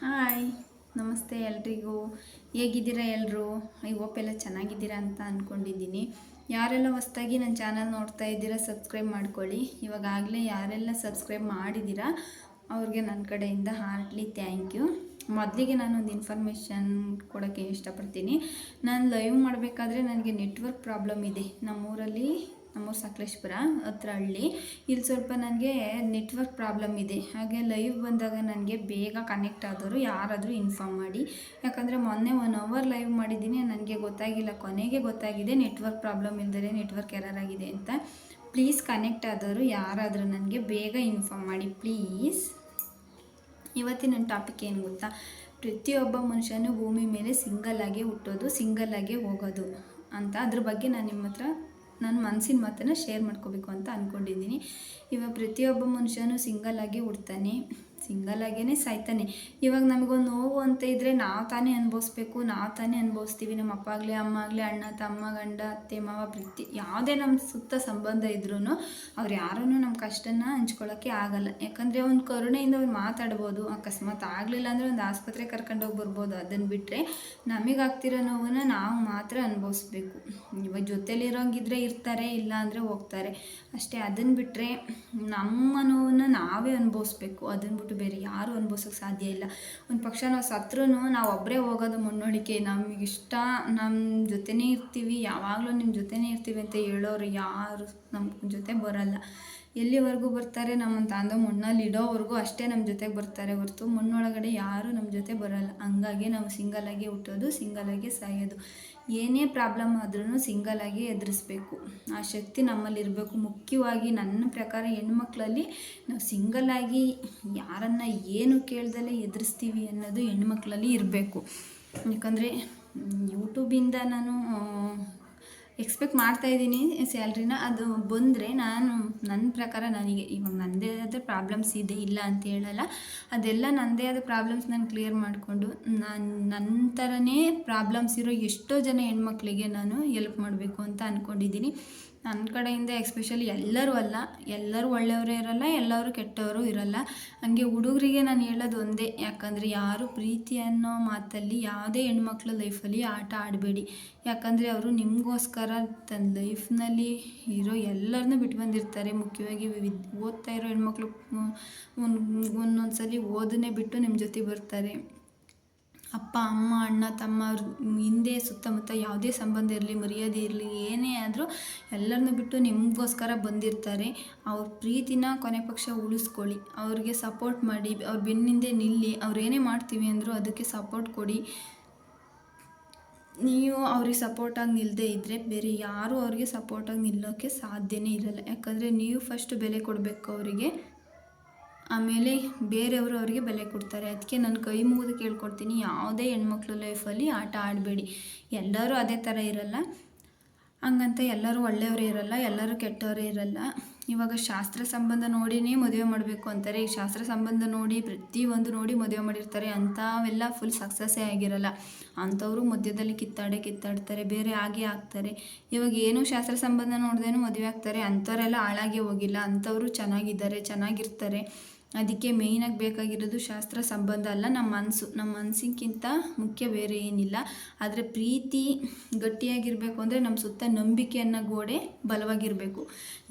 Hi, ನಮಸ್ತೆ ಎಲ್ರಿಗೂ. ಹೇಗಿದ್ದೀರಾ ಎಲ್ಲರೂ ಐ ಹೋಪ್ ಎಲ್ಲ ಚೆನ್ನಾಗಿದ್ದೀರಾ ಅಂತ ಅಂದ್ಕೊಂಡಿದ್ದೀನಿ ಯಾರೆಲ್ಲ ಹೊಸ್ದಾಗಿ ನನ್ನ ಚಾನಲ್ ನೋಡ್ತಾ ಇದ್ದೀರಾ, ಸಬ್ಸ್ಕ್ರೈಬ್ ಮಾಡ್ಕೊಳ್ಳಿ. ಇವಾಗಲೇ ಯಾರೆಲ್ಲ ಸಬ್ಸ್ಕ್ರೈಬ್ ಮಾಡಿದ್ದೀರಾ, ಅವ್ರಿಗೆ ನನ್ನ ಕಡೆಯಿಂದ ಹಾರ್ಟ್ಲಿ ಥ್ಯಾಂಕ್ ಯು. ಮೊದಲಿಗೆ ನಾನೊಂದು ಇನ್ಫಾರ್ಮೇಷನ್ ಕೊಡೋಕ್ಕೆ ಇಷ್ಟಪಡ್ತೀನಿ. ನಾನು ಲೈವ್ ಮಾಡಬೇಕಾದ್ರೆ ನನಗೆ ನೆಟ್ವರ್ಕ್ ಪ್ರಾಬ್ಲಮ್ ಇದೆ. ನಮ್ಮೂರಲ್ಲಿ ನಮ್ಮೂರು ಸಕಲೇಶ್ಪುರ ಹತ್ರ ಹಳ್ಳಿ. ಇಲ್ಲಿ ಸ್ವಲ್ಪ ನನಗೆ ನೆಟ್ವರ್ಕ್ ಪ್ರಾಬ್ಲಮ್ ಇದೆ. ಹಾಗೆ ಲೈವ್ ಬಂದಾಗ ನನಗೆ ಬೇಗ ಕನೆಕ್ಟ್ ಆದವರು ಯಾರಾದರೂ ಇನ್ಫಾರ್ಮ್ ಮಾಡಿ. ಯಾಕಂದರೆ ಮೊನ್ನೆ ಒನ್ ಅವರ್ ಲೈವ್ ಮಾಡಿದ್ದೀನಿ, ನನಗೆ ಗೊತ್ತಾಗಿಲ್ಲ, ಕೊನೆಗೆ ಗೊತ್ತಾಗಿದೆ ನೆಟ್ವರ್ಕ್ ಪ್ರಾಬ್ಲಮ್ ಇಲ್ಲದೇ ನೆಟ್ವರ್ಕ್ ಎರರ್ ಆಗಿದೆ ಅಂತ. ಪ್ಲೀಸ್ ಕನೆಕ್ಟ್ ಆದವರು ಯಾರಾದರೂ ನನಗೆ ಬೇಗ ಇನ್ಫಾರ್ಮ್ ಮಾಡಿ ಪ್ಲೀಸ್ ಇವತ್ತಿನ ನನ್ನ ಟಾಪಿಕ್ ಏನು ಗೊತ್ತಾ? ಪ್ರತಿಯೊಬ್ಬ ಮನುಷ್ಯನೂ ಭೂಮಿ ಮೇಲೆ ಸಿಂಗಲ್ ಆಗಿ ಹುಟ್ಟೋದು ಸಿಂಗಲ್ ಆಗಿ ಹೋಗೋದು ಅಂತ. ಅದ್ರ ಬಗ್ಗೆ ನಾನು ನಿಮ್ಮ ಹತ್ರ ನನ್ನ ಮನಸ್ಸಿನ ಮಾತನ್ನು ಶೇರ್ ಮಾಡ್ಕೋಬೇಕು ಅಂತ ಅಂದ್ಕೊಂಡಿದ್ದೀನಿ ಇವಾಗ ಪ್ರತಿಯೊಬ್ಬ ಮನುಷ್ಯನೂ ಸಿಂಗಲ್ ಆಗಿ ಹುಡ್ತಾನೆ. ಸಿಂಗಲ್ ಆಗೇ ಸಾಯ್ತಾನೆ. ಇವಾಗ ನಮಗೊಂದು ನೋವು ಅಂತ ಇದ್ದರೆ ನಾವು ತಾನೇ ಅನುಭವಿಸ್ಬೇಕು, ನಾವು ತಾನೇ ಅನುಭವಿಸ್ತೀವಿ. ನಮ್ಮ ಅಪ್ಪ ಆಗಲಿ, ಅಮ್ಮ ಆಗಲಿ, ಅಣ್ಣ, ತಮ್ಮ, ಗಂಡ, ಅತ್ತೆ, ಮಾವ, ಪ್ರೀತಿ ಯಾವುದೇ ನಮ್ಮ ಸುತ್ತ ಸಂಬಂಧ ಇದ್ರೂ ಅವ್ರು ಯಾರೂ ನಮ್ಮ ಕಷ್ಟನ ಹಂಚ್ಕೊಳ್ಳೋಕ್ಕೆ ಆಗಲ್ಲ. ಯಾಕಂದರೆ ಒಂದು ಕರುಣೆಯಿಂದ ಅವ್ರು ಮಾತಾಡ್ಬೋದು. ಅಕಸ್ಮಾತ್ ಆಗಲಿಲ್ಲ ಅಂದರೆ ಒಂದು ಆಸ್ಪತ್ರೆ ಕರ್ಕೊಂಡೋಗಿ ಬರ್ಬೋದು. ಅದನ್ನು ಬಿಟ್ಟರೆ ನಮಗಾಗ್ತಿರೋ ನೋವನ್ನ ನಾವು ಮಾತ್ರ ಅನುಭವಿಸ್ಬೇಕು. ಇವಾಗ ಜೊತೆಲಿರೋಂಗಿದ್ರೆ ಇರ್ತಾರೆ, ಇಲ್ಲ ಅಂದರೆ ಹೋಗ್ತಾರೆ. ಅಷ್ಟೇ ಅದನ್ನು ಬಿಟ್ಟರೆ ನಮ್ಮ ನೋವನ್ನ ನಾವೇ ಅನುಭವಿಸ್ಬೇಕು. ಅದನ್ನು ಬಿಟ್ಟು ಬೇರೆ ಯಾರೂ ಅನುಭವಿಸೋಕೆ ಸಾಧ್ಯ ಇಲ್ಲ. ಒಂದು ಪಕ್ಷ ನಾವು ಸತ್ರೂ ನಾವು ಒಬ್ಬರೇ ಹೋಗೋದು ಮುನ್ನೋಡಿಕೆ. ನಮಗೆ ಇಷ್ಟ ನಮ್ಮ ಜೊತೆನೇ ಇರ್ತೀವಿ. ಯಾವಾಗಲೂ ನಿಮ್ಮ ಜೊತೆನೇ ಇರ್ತೀವಿ ಅಂತ ಹೇಳೋರು ಯಾರು ನಮ್ಮ ಜೊತೆ ಬರಲ್ಲ. ಎಲ್ಲಿವರೆಗೂ ಬರ್ತಾರೆ? ನಮ್ಮ ತಂದು ಮಣ್ಣಲ್ಲಿ ಇಡೋವರೆಗೂ ಅಷ್ಟೇ ನಮ್ಮ ಜೊತೆಗೆ ಬರ್ತಾರೆ ಹೊರತು ಮಣ್ಣೊಳಗಡೆ ಯಾರೂ ನಮ್ಮ ಜೊತೆ ಬರಲ್ಲ. ಹಂಗಾಗಿ ನಾವು ಸಿಂಗಲಾಗಿ ಹುಟ್ಟೋದು ಸಿಂಗಲಾಗಿ ಸಾಯೋದು. ಏನೇ ಪ್ರಾಬ್ಲಮ್ ಆದ್ರೂ ಆಗಿ ಎದುರಿಸ್ಬೇಕು. ಆ ಶಕ್ತಿ ನಮ್ಮಲ್ಲಿರಬೇಕು. ಮುಖ್ಯವಾಗಿ ನನ್ನ ಪ್ರಕಾರ ಹೆಣ್ಮಕ್ಳಲ್ಲಿ ನಾವು ಸಿಂಗಲಾಗಿ ಯಾರನ್ನು ಏನು ಕೇಳ್ದಲೇ ಎದುರಿಸ್ತೀವಿ ಅನ್ನೋದು ಹೆಣ್ಮಕ್ಳಲ್ಲಿ ಇರಬೇಕು. ಯಾಕಂದರೆ ಯೂಟ್ಯೂಬಿಂದ ನಾನು ಎಕ್ಸ್ಪೆಕ್ಟ್ ಮಾಡ್ತಾ ಇದ್ದೀನಿ ಸ್ಯಾಲ್ರಿನ. ಅದು ಬಂದರೆ ನಾನು ನನ್ನ ಪ್ರಕಾರ ನನಗೆ, ಇವಾಗ ನನ್ನದೇ ಆದ ಪ್ರಾಬ್ಲಮ್ಸ್ ಇದೆ, ಇಲ್ಲ ಅಂತ ಹೇಳಲ್ಲ. ಅದೆಲ್ಲ ನನ್ನದೇ ಆದ ಪ್ರಾಬ್ಲಮ್ಸ್ ನಾನು ಕ್ಲಿಯರ್ ಮಾಡಿಕೊಂಡು, ನಾನು ನನ್ನ ಥರನೇ ಪ್ರಾಬ್ಲಮ್ಸ್ ಇರೋ ಎಷ್ಟೋ ಜನ ಹೆಣ್ಮಕ್ಳಿಗೆ ನಾನು ಎಲ್ಪ್ ಮಾಡಬೇಕು ಅಂತ ಅಂದ್ಕೊಂಡಿದ್ದೀನಿ ನನ್ನ ಕಡೆಯಿಂದ ಎಕ್ಸ್ಪೆಷಲಿ ಎಲ್ಲರೂ ಅಲ್ಲ, ಎಲ್ಲರೂ ಒಳ್ಳೆಯವರೇ ಇರಲ್ಲ, ಎಲ್ಲರೂ ಕೆಟ್ಟವರು ಇರಲ್ಲ. ಹಂಗೆ ಹುಡುಗರಿಗೆ ನಾನು ಹೇಳೋದು ಒಂದೇ, ಯಾಕಂದರೆ ಯಾರು ಪ್ರೀತಿ ಅನ್ನೋ ಮಾತಲ್ಲಿ, ಯಾವುದೇ ಹೆಣ್ಮಕ್ಳ ಲೈಫಲ್ಲಿ ಆಟ ಆಡಬೇಡಿ. ಯಾಕಂದರೆ ಅವರು ನಿಮಗೋಸ್ಕರ ತನ್ನ ಲೈಫ್ನಲ್ಲಿ ಇರೋ ಎಲ್ಲರನ್ನೂ ಬಿಟ್ಟು ಬಂದಿರ್ತಾರೆ. ಮುಖ್ಯವಾಗಿ ವಿದ್ ಓದ್ತಾ ಇರೋ ಹೆಣ್ಮಕ್ಳು ಒಂದೊಂದು ಸಲ ಓದನ್ನೇ ಬಿಟ್ಟು ನಿಮ್ಮ ಜೊತೆ ಬರ್ತಾರೆ. ಅಪ್ಪ, ಅಮ್ಮ, ಅಣ್ಣ, ತಮ್ಮ ಹಿಂದೆ ಸುತ್ತಮುತ್ತ ಯಾವುದೇ ಸಂಬಂಧ ಇರಲಿ, ಮರ್ಯಾದೆ ಇರಲಿ, ಏನೇ ಆದರೂ ಎಲ್ಲರನ್ನೂ ಬಿಟ್ಟು ನಿಮಗೋಸ್ಕರ ಬಂದಿರ್ತಾರೆ. ಅವ್ರ ಪ್ರೀತಿನ ಕೊನೆ ಪಕ್ಷ ಉಳಿಸ್ಕೊಳ್ಳಿ. ಅವ್ರಿಗೆ ಸಪೋರ್ಟ್ ಮಾಡಿ, ಅವ್ರ ಬೆನ್ನಿಂದೆ ನಿಲ್ಲಿ, ಅವ್ರು ಏನೇ ಮಾಡ್ತೀವಿ ಅಂದರೂ ಅದಕ್ಕೆ ಸಪೋರ್ಟ್ ಕೊಡಿ. ನೀವು ಅವ್ರಿಗೆ ಸಪೋರ್ಟಾಗಿ ನಿಲ್ಲದೆ ಇದ್ದರೆ ಬೇರೆ ಯಾರೂ ಅವ್ರಿಗೆ ಸಪೋರ್ಟಾಗಿ ನಿಲ್ಲೋಕ್ಕೆ ಸಾಧ್ಯವೇ ಇರಲ್ಲ. ಯಾಕಂದರೆ ನೀವು ಫಸ್ಟ್ ಬೆಲೆ ಕೊಡಬೇಕು ಅವರಿಗೆ. ಆಮೇಲೆ ಬೇರೆಯವರು ಅವರಿಗೆ ಬೆಲೆ ಕೊಡ್ತಾರೆ. ಅದಕ್ಕೆ ನಾನು ಕೈ ಮುಗಿದು ಕೇಳ್ಕೊಡ್ತೀನಿ. ಯಾವುದೇ ಹೆಣ್ಮಕ್ಳು ಲೈಫಲ್ಲಿ ಆಟ ಆಡಬೇಡಿ. ಎಲ್ಲರೂ ಅದೇ ಥರ ಇರಲ್ಲ. ಹಂಗಂತ ಎಲ್ಲರೂ ಒಳ್ಳೆಯವರೇ ಇರಲ್ಲ, ಎಲ್ಲರೂ ಕೆಟ್ಟವರೇ ಇರಲ್ಲ. ಇವಾಗ ಶಾಸ್ತ್ರ ಸಂಬಂಧ ನೋಡಿನೇ ಮದುವೆ ಮಾಡಬೇಕು ಅಂತಾರೆ. ಈ ಶಾಸ್ತ್ರ ಸಂಬಂಧ ನೋಡಿ, ಪ್ರತಿಯೊಂದು ನೋಡಿ ಮದುವೆ ಮಾಡಿರ್ತಾರೆ. ಅಂಥವೆಲ್ಲ ಫುಲ್ ಸಕ್ಸಸ್ಸೇ ಆಗಿರಲ್ಲ. ಅಂಥವರು ಮಧ್ಯದಲ್ಲಿ ಕಿತ್ತಾಡೆ ಕಿತ್ತಾಡ್ತಾರೆ, ಬೇರೆ ಆಗೇ ಆಗ್ತಾರೆ. ಇವಾಗ ಏನೂ ಶಾಸ್ತ್ರ ಸಂಬಂಧ ನೋಡ್ದೇನೂ ಮದುವೆ ಆಗ್ತಾರೆ. ಅಂಥವರೆಲ್ಲ ಹಾಳಾಗಿ ಹೋಗಿಲ್ಲ. ಅಂಥವರು ಚೆನ್ನಾಗಿದ್ದಾರೆ, ಚೆನ್ನಾಗಿರ್ತಾರೆ. ಅದಕ್ಕೆ ಮೇಯ್ನಾಗಿ ಬೇಕಾಗಿರೋದು ಶಾಸ್ತ್ರ ಸಂಬಂಧ ಅಲ್ಲ, ನಮ್ಮ ಮನಸ್ಸು ನಮ್ಮ ಮನಸ್ಸಿಗಿಂತ ಮುಖ್ಯ ಬೇರೆ ಏನಿಲ್ಲ. ಆದರೆ ಪ್ರೀತಿ ಗಟ್ಟಿಯಾಗಿರಬೇಕು ಅಂದರೆ ನಮ್ಮ ಸುತ್ತ ನಂಬಿಕೆಯನ್ನು ಗೋಡೆ ಬಲವಾಗಿರಬೇಕು.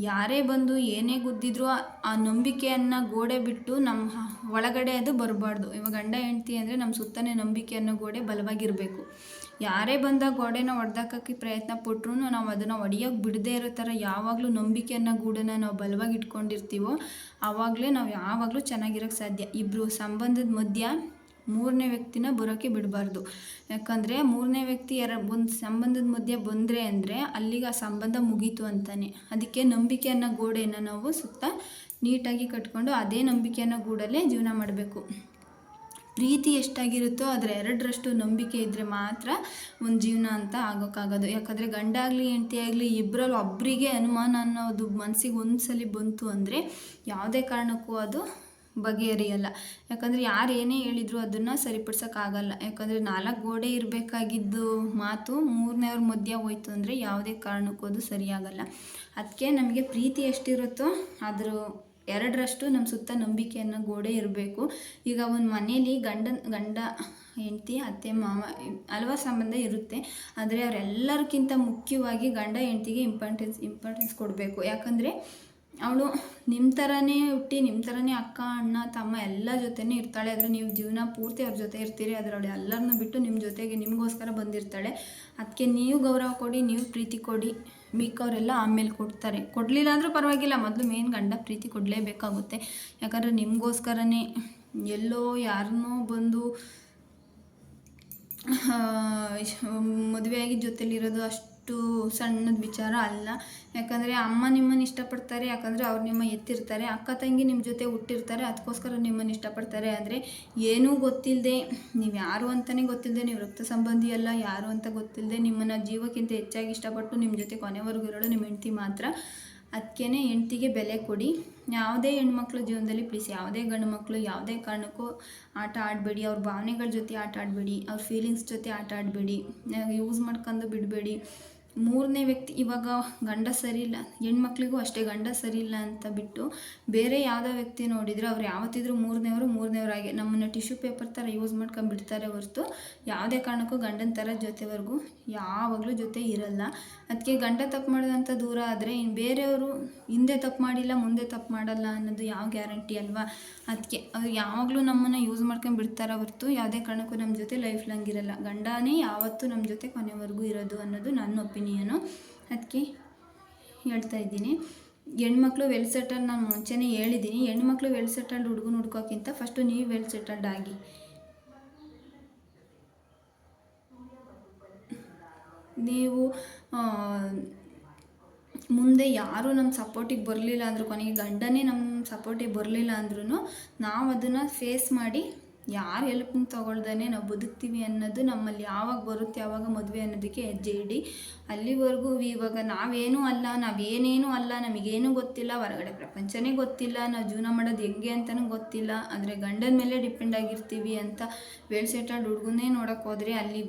ಯಾರೇ ಬಂದು ಏನೇ ಗುದ್ದಿದ್ರೂ ಆ ನಂಬಿಕೆಯನ್ನು ಗೋಡೆ ಬಿಟ್ಟು ನಮ್ಮ ಒಳಗಡೆ ಅದು ಬರಬಾರ್ದು. ಇವಾಗ ಗಂಡ, ಹೆಂಡ್ತಿ ಅಂದರೆ ನಮ್ಮ ಸುತ್ತನೇ ನಂಬಿಕೆಯನ್ನು ಗೋಡೆ ಬಲವಾಗಿರಬೇಕು. ಯಾರೇ ಬಂದಾಗ ಗೋಡೆನ ಒಡೆದಾಕಕ್ಕೆ ಪ್ರಯತ್ನ ಪಟ್ಟರು ನಾವು ಅದನ್ನು ಒಡೆಯೋಕೆ ಬಿಡದೇ ಇರೋ ಥರ ಯಾವಾಗಲೂ ನಂಬಿಕೆಯನ್ನು ಗೂಡನ್ನು ನಾವು ಬಲವಾಗಿ ಇಟ್ಕೊಂಡಿರ್ತೀವೋ ಆವಾಗಲೇ ನಾವು ಯಾವಾಗಲೂ ಚೆನ್ನಾಗಿರೋಕ್ಕೆ ಸಾಧ್ಯ. ಇಬ್ಬರು ಸಂಬಂಧದ ಮಧ್ಯ ಮೂರನೇ ವ್ಯಕ್ತಿನ ಬರೋಕ್ಕೆ ಬಿಡಬಾರ್ದು. ಯಾಕಂದರೆ ಮೂರನೇ ವ್ಯಕ್ತಿ ಯಾರ ಒಂದು ಸಂಬಂಧದ ಮಧ್ಯೆ ಬಂದರೆ ಅಂದರೆ ಅಲ್ಲಿಗೆ ಆ ಸಂಬಂಧ ಮುಗೀತು ಅಂತಾನೆ. ಅದಕ್ಕೆ ನಂಬಿಕೆಯನ್ನು ಗೋಡೆಯನ್ನು ನಾವು ಸುತ್ತ ನೀಟಾಗಿ ಕಟ್ಕೊಂಡು ಅದೇ ನಂಬಿಕೆಯನ್ನು ಗೂಡಲ್ಲೇ ಜೀವನ ಮಾಡಬೇಕು. ಪ್ರೀತಿ ಎಷ್ಟಾಗಿರುತ್ತೋ ಅದರ ಎರಡರಷ್ಟು ನಂಬಿಕೆ ಇದ್ದರೆ ಮಾತ್ರ ಒಂದು ಜೀವನ ಅಂತ ಆಗೋಕ್ಕಾಗೋದು ಯಾಕಂದರೆ ಗಂಡ ಆಗಲಿ ಹೆಂಡತಿ ಆಗಲಿ ಇಬ್ಬರಲ್ಲಿ ಒಬ್ಬರಿಗೆ ಅನುಮಾನ ಅನ್ನೋದು ಮನಸ್ಸಿಗೆ ಒಂದು ಸಲ ಬಂತು ಅಂದರೆ ಯಾವುದೇ ಕಾರಣಕ್ಕೂ ಅದು ಬಗೆಹರಿಯಲ್ಲ. ಯಾಕಂದರೆ ಯಾರು ಏನೇ ಹೇಳಿದ್ರು ಅದನ್ನು ಸರಿಪಡಿಸೋಕ್ಕಾಗಲ್ಲ. ಯಾಕಂದರೆ ನಾಲ್ಕು ಗೋಡೆ ಇರಬೇಕಾಗಿದ್ದು ಮಾತು ಮೂರನೇವ್ರ ಮಧ್ಯ ಹೋಯ್ತು ಅಂದರೆ ಯಾವುದೇ ಕಾರಣಕ್ಕೂ ಅದು ಸರಿಯಾಗಲ್ಲ. ಅದಕ್ಕೆ ನಮಗೆ ಪ್ರೀತಿ ಎಷ್ಟಿರುತ್ತೋ ಅದ್ರ ಎರಡರಷ್ಟು ನಮ್ಮ ಸುತ್ತ ನಂಬಿಕೆ ಅನ್ನೋ ಗೋಡೆ ಇರಬೇಕು. ಈಗ ಒಂದು ಮನೇಲಿ ಗಂಡ ಗಂಡ, ಹೆಂಡತಿ, ಅತ್ತೆ, ಮಾವ ಹಲವಾರು ಸಂಬಂಧ ಇರುತ್ತೆ. ಆದರೆ ಅವರೆಲ್ಲರಿಗಿಂತ ಮುಖ್ಯವಾಗಿ ಗಂಡ, ಹೆಂಡ್ತಿಗೆ ಇಂಪಾರ್ಟೆನ್ಸ್ ಇಂಪಾರ್ಟೆನ್ಸ್ ಕೊಡಬೇಕು. ಯಾಕಂದರೆ ಅವಳು ನಿಮ್ಮ ಥರನೇ ಹುಟ್ಟಿ ನಿಮ್ಮ ಥರನೇ ಅಕ್ಕ, ಅಣ್ಣ, ತಮ್ಮ ಎಲ್ಲ ಜೊತೆನೇ ಇರ್ತಾಳೆ. ಆದರೆ ನೀವು ಜೀವನ ಪೂರ್ತಿ ಅವ್ರ ಜೊತೆ ಇರ್ತೀರಿ. ಆದರೆ ಅವಳು ಎಲ್ಲರನ್ನೂ ಬಿಟ್ಟು ನಿಮ್ಮ ಜೊತೆಗೆ ನಿಮಗೋಸ್ಕರ ಬಂದಿರ್ತಾಳೆ. ಅದಕ್ಕೆ ನೀವು ಗೌರವ ಕೊಡಿ, ನೀವು ಪ್ರೀತಿ ಕೊಡಿ. ಮಿಕ್ಕವರೆಲ್ಲ ಆಮೇಲೆ ಕೊಡ್ತಾರೆ. ಕೊಡಲಿಲ್ಲ ಅಂದರೂ ಪರವಾಗಿಲ್ಲ, ಮೊದಲು ಮೇನ್ ಗಂಡ ಪ್ರೀತಿ ಕೊಡಲೇಬೇಕಾಗುತ್ತೆ. ಯಾಕಂದರೆ ನಿಮಗೋಸ್ಕರನೇ ಎಲ್ಲೋ ಯಾರನ್ನೋ ಬಂದು ಮದುವೆಯಾಗಿ ಜೊತೆಲಿರೋದು ಅಷ್ಟು ಸಣ್ಣದ ವಿಚಾರ ಅಲ್ಲ. ಯಾಕಂದರೆ ಅಮ್ಮ ನಿಮ್ಮನ್ನು ಇಷ್ಟಪಡ್ತಾರೆ, ಯಾಕಂದರೆ ಅವ್ರು ನಿಮ್ಮ ಎತ್ತಿರ್ತಾರೆ. ಅಕ್ಕ ತಂಗಿ ನಿಮ್ಮ ಜೊತೆ ಹುಟ್ಟಿರ್ತಾರೆ ಅದಕ್ಕೋಸ್ಕರ ನಿಮ್ಮನ್ನು ಇಷ್ಟಪಡ್ತಾರೆ. ಆದರೆ ಏನೂ ಗೊತ್ತಿಲ್ಲದೆ ನೀವು ಯಾರು ಅಂತಲೇ ಗೊತ್ತಿಲ್ಲದೆ ನೀವು ರಕ್ತ ಸಂಬಂಧಿ ಅಲ್ಲ, ಯಾರು ಅಂತ ಗೊತ್ತಿಲ್ಲದೆ ನಿಮ್ಮನ್ನು ಜೀವಕ್ಕಿಂತ ಹೆಚ್ಚಾಗಿ ಇಷ್ಟಪಟ್ಟು ನಿಮ್ಮ ಜೊತೆ ಕೊನೆವರೆಗೂ ಇರೋಳು ನಿಮ್ಮ ಹೆಂಡತಿ ಮಾತ್ರ. ಅದಕ್ಕೇ ಹೆಂಡ್ತಿಗೆ ಬೆಲೆ ಕೊಡಿ. ಯಾವುದೇ ಹೆಣ್ಮಕ್ಳು ಜೀವನದಲ್ಲಿ ಪ್ಲೀಸ್ ಯಾವುದೇ ಗಂಡು ಮಕ್ಕಳು ಯಾವುದೇ ಕಾರಣಕ್ಕೂ ಆಟ ಆಡಬೇಡಿ. ಅವ್ರ ಭಾವನೆಗಳ ಜೊತೆ ಆಟ ಆಡಬೇಡಿ. ಅವ್ರ ಫೀಲಿಂಗ್ಸ್ ಜೊತೆ ಆಟ ಆಡಬೇಡಿ. ಯೂಸ್ ಮಾಡ್ಕೊಂಡು ಬಿಡಬೇಡಿ. ಮೂರನೇ ವ್ಯಕ್ತಿ ಇವಾಗ ಗಂಡ ಸರಿ ಇಲ್ಲ. ಹೆಣ್ಮಕ್ಳಿಗೂ ಅಷ್ಟೇ ಗಂಡ ಸರಿ ಇಲ್ಲ ಅಂತ ಬಿಟ್ಟು ಬೇರೆ ಯಾವುದೋ ವ್ಯಕ್ತಿ ನೋಡಿದರೆ ಅವ್ರು ಯಾವತ್ತಿದ್ರೂ ಮೂರನೇವರು ಮೂರನೇವರಾಗೆ ನಮ್ಮನ್ನು ಟಿಶ್ಯೂ ಪೇಪರ್ ಥರ ಯೂಸ್ ಮಾಡ್ಕೊಂಡ್ಬಿಡ್ತಾರೆ ಹೊರತು ಯಾವುದೇ ಕಾರಣಕ್ಕೂ ಗಂಡನ ಥರ ಜೊತೆವರೆಗೂ ಯಾವಾಗಲೂ ಜೊತೆ ಇರಲ್ಲ. ಅದಕ್ಕೆ ಗಂಡ ತಪ್ಪು ಮಾಡಿದಂಥ ದೂರ ಆದರೆ ಇನ್ನು ಬೇರೆಯವರು ಹಿಂದೆ ತಪ್ಪು ಮಾಡಿಲ್ಲ, ಮುಂದೆ ತಪ್ಪು ಮಾಡಲ್ಲ ಅನ್ನೋದು ಯಾವ ಗ್ಯಾರಂಟಿ ಅಲ್ವಾ? ಅದಕ್ಕೆ ಅವ್ರು ಯಾವಾಗಲೂ ನಮ್ಮನ್ನು ಯೂಸ್ ಮಾಡ್ಕೊಂಡು ಬಿಡ್ತಾರೆ ಹೊರತು ಯಾವುದೇ ಕಾರಣಕ್ಕೂ ನಮ್ಮ ಜೊತೆ ಲೈಫ್ ಲಾಂಗ್ ಇರಲ್ಲ. ಗಂಡನೇ ಯಾವತ್ತೂ ನಮ್ಮ ಜೊತೆ ಕೊನೆವರೆಗೂ ಇರೋದು ಅನ್ನೋದು ನನ್ನ ಒಪಿನಿಯನು. ಅದಕ್ಕೆ ಹೇಳ್ತಾ ಇದ್ದೀನಿ. ಹೆಣ್ಮಕ್ಳು ವೆಲ್ ಸೆಟಲ್ ನಾನು ಮುಂಚೆನೇ ಹೇಳಿದ್ದೀನಿ. ಹೆಣ್ಮಕ್ಳು ವೆಲ್ ಸೆಟಲ್ಡ್ ಹುಡುಗನ ಹುಡ್ಕೋಕ್ಕಿಂತ ಫಸ್ಟು ನೀವು ವೆಲ್ ಸೆಟಲ್ಡ್ ಆಗಿ. ನೀವು ಮುಂದೆ ಯಾರು ನಮ್ಮ ಸಪೋರ್ಟಿಗೆ ಬರಲಿಲ್ಲ ಅಂದರೂ ಕೊನೆಗೆ ಗಂಡನೇ ನಮ್ಮ ಸಪೋರ್ಟಿಗೆ ಬರಲಿಲ್ಲ ಅಂದ್ರೂ ನಾವು ಅದನ್ನು ಫೇಸ್ ಮಾಡಿ ಯಾರು ಹೆಲ್ಪ್ನ ತೊಗೊಳ್ದೇ ನಾವು ಬದುಕ್ತೀವಿ ಅನ್ನೋದು ನಮ್ಮಲ್ಲಿ ಯಾವಾಗ ಬರುತ್ತೆ ಯಾವಾಗ ಮದುವೆ ಅನ್ನೋದಕ್ಕೆ ಹೆಜ್ಜೆ ಇಡಿ. ಅಲ್ಲಿವರೆಗೂ ಇವಾಗ ನಾವೇನೂ ಅಲ್ಲ ನಾವೇನೇನೂ ಅಲ್ಲ, ನಮಗೇನೂ ಗೊತ್ತಿಲ್ಲ, ಹೊರಗಡೆ ಪ್ರಪಂಚನೇ ಗೊತ್ತಿಲ್ಲ, ನಾವು ಜೀವನ ಮಾಡೋದು ಹೆಂಗೆ ಅಂತಲೂ ಗೊತ್ತಿಲ್ಲ. ಅಂದರೆ ಗಂಡನ ಮೇಲೆ ಡಿಪೆಂಡ್ ಆಗಿರ್ತೀವಿ ಅಂತ ಬೇಳ್ಸೆಟ್ಟಾಡ್ ಹುಡುಗನೇ ನೋಡೋಕೆ ಅಲ್ಲಿ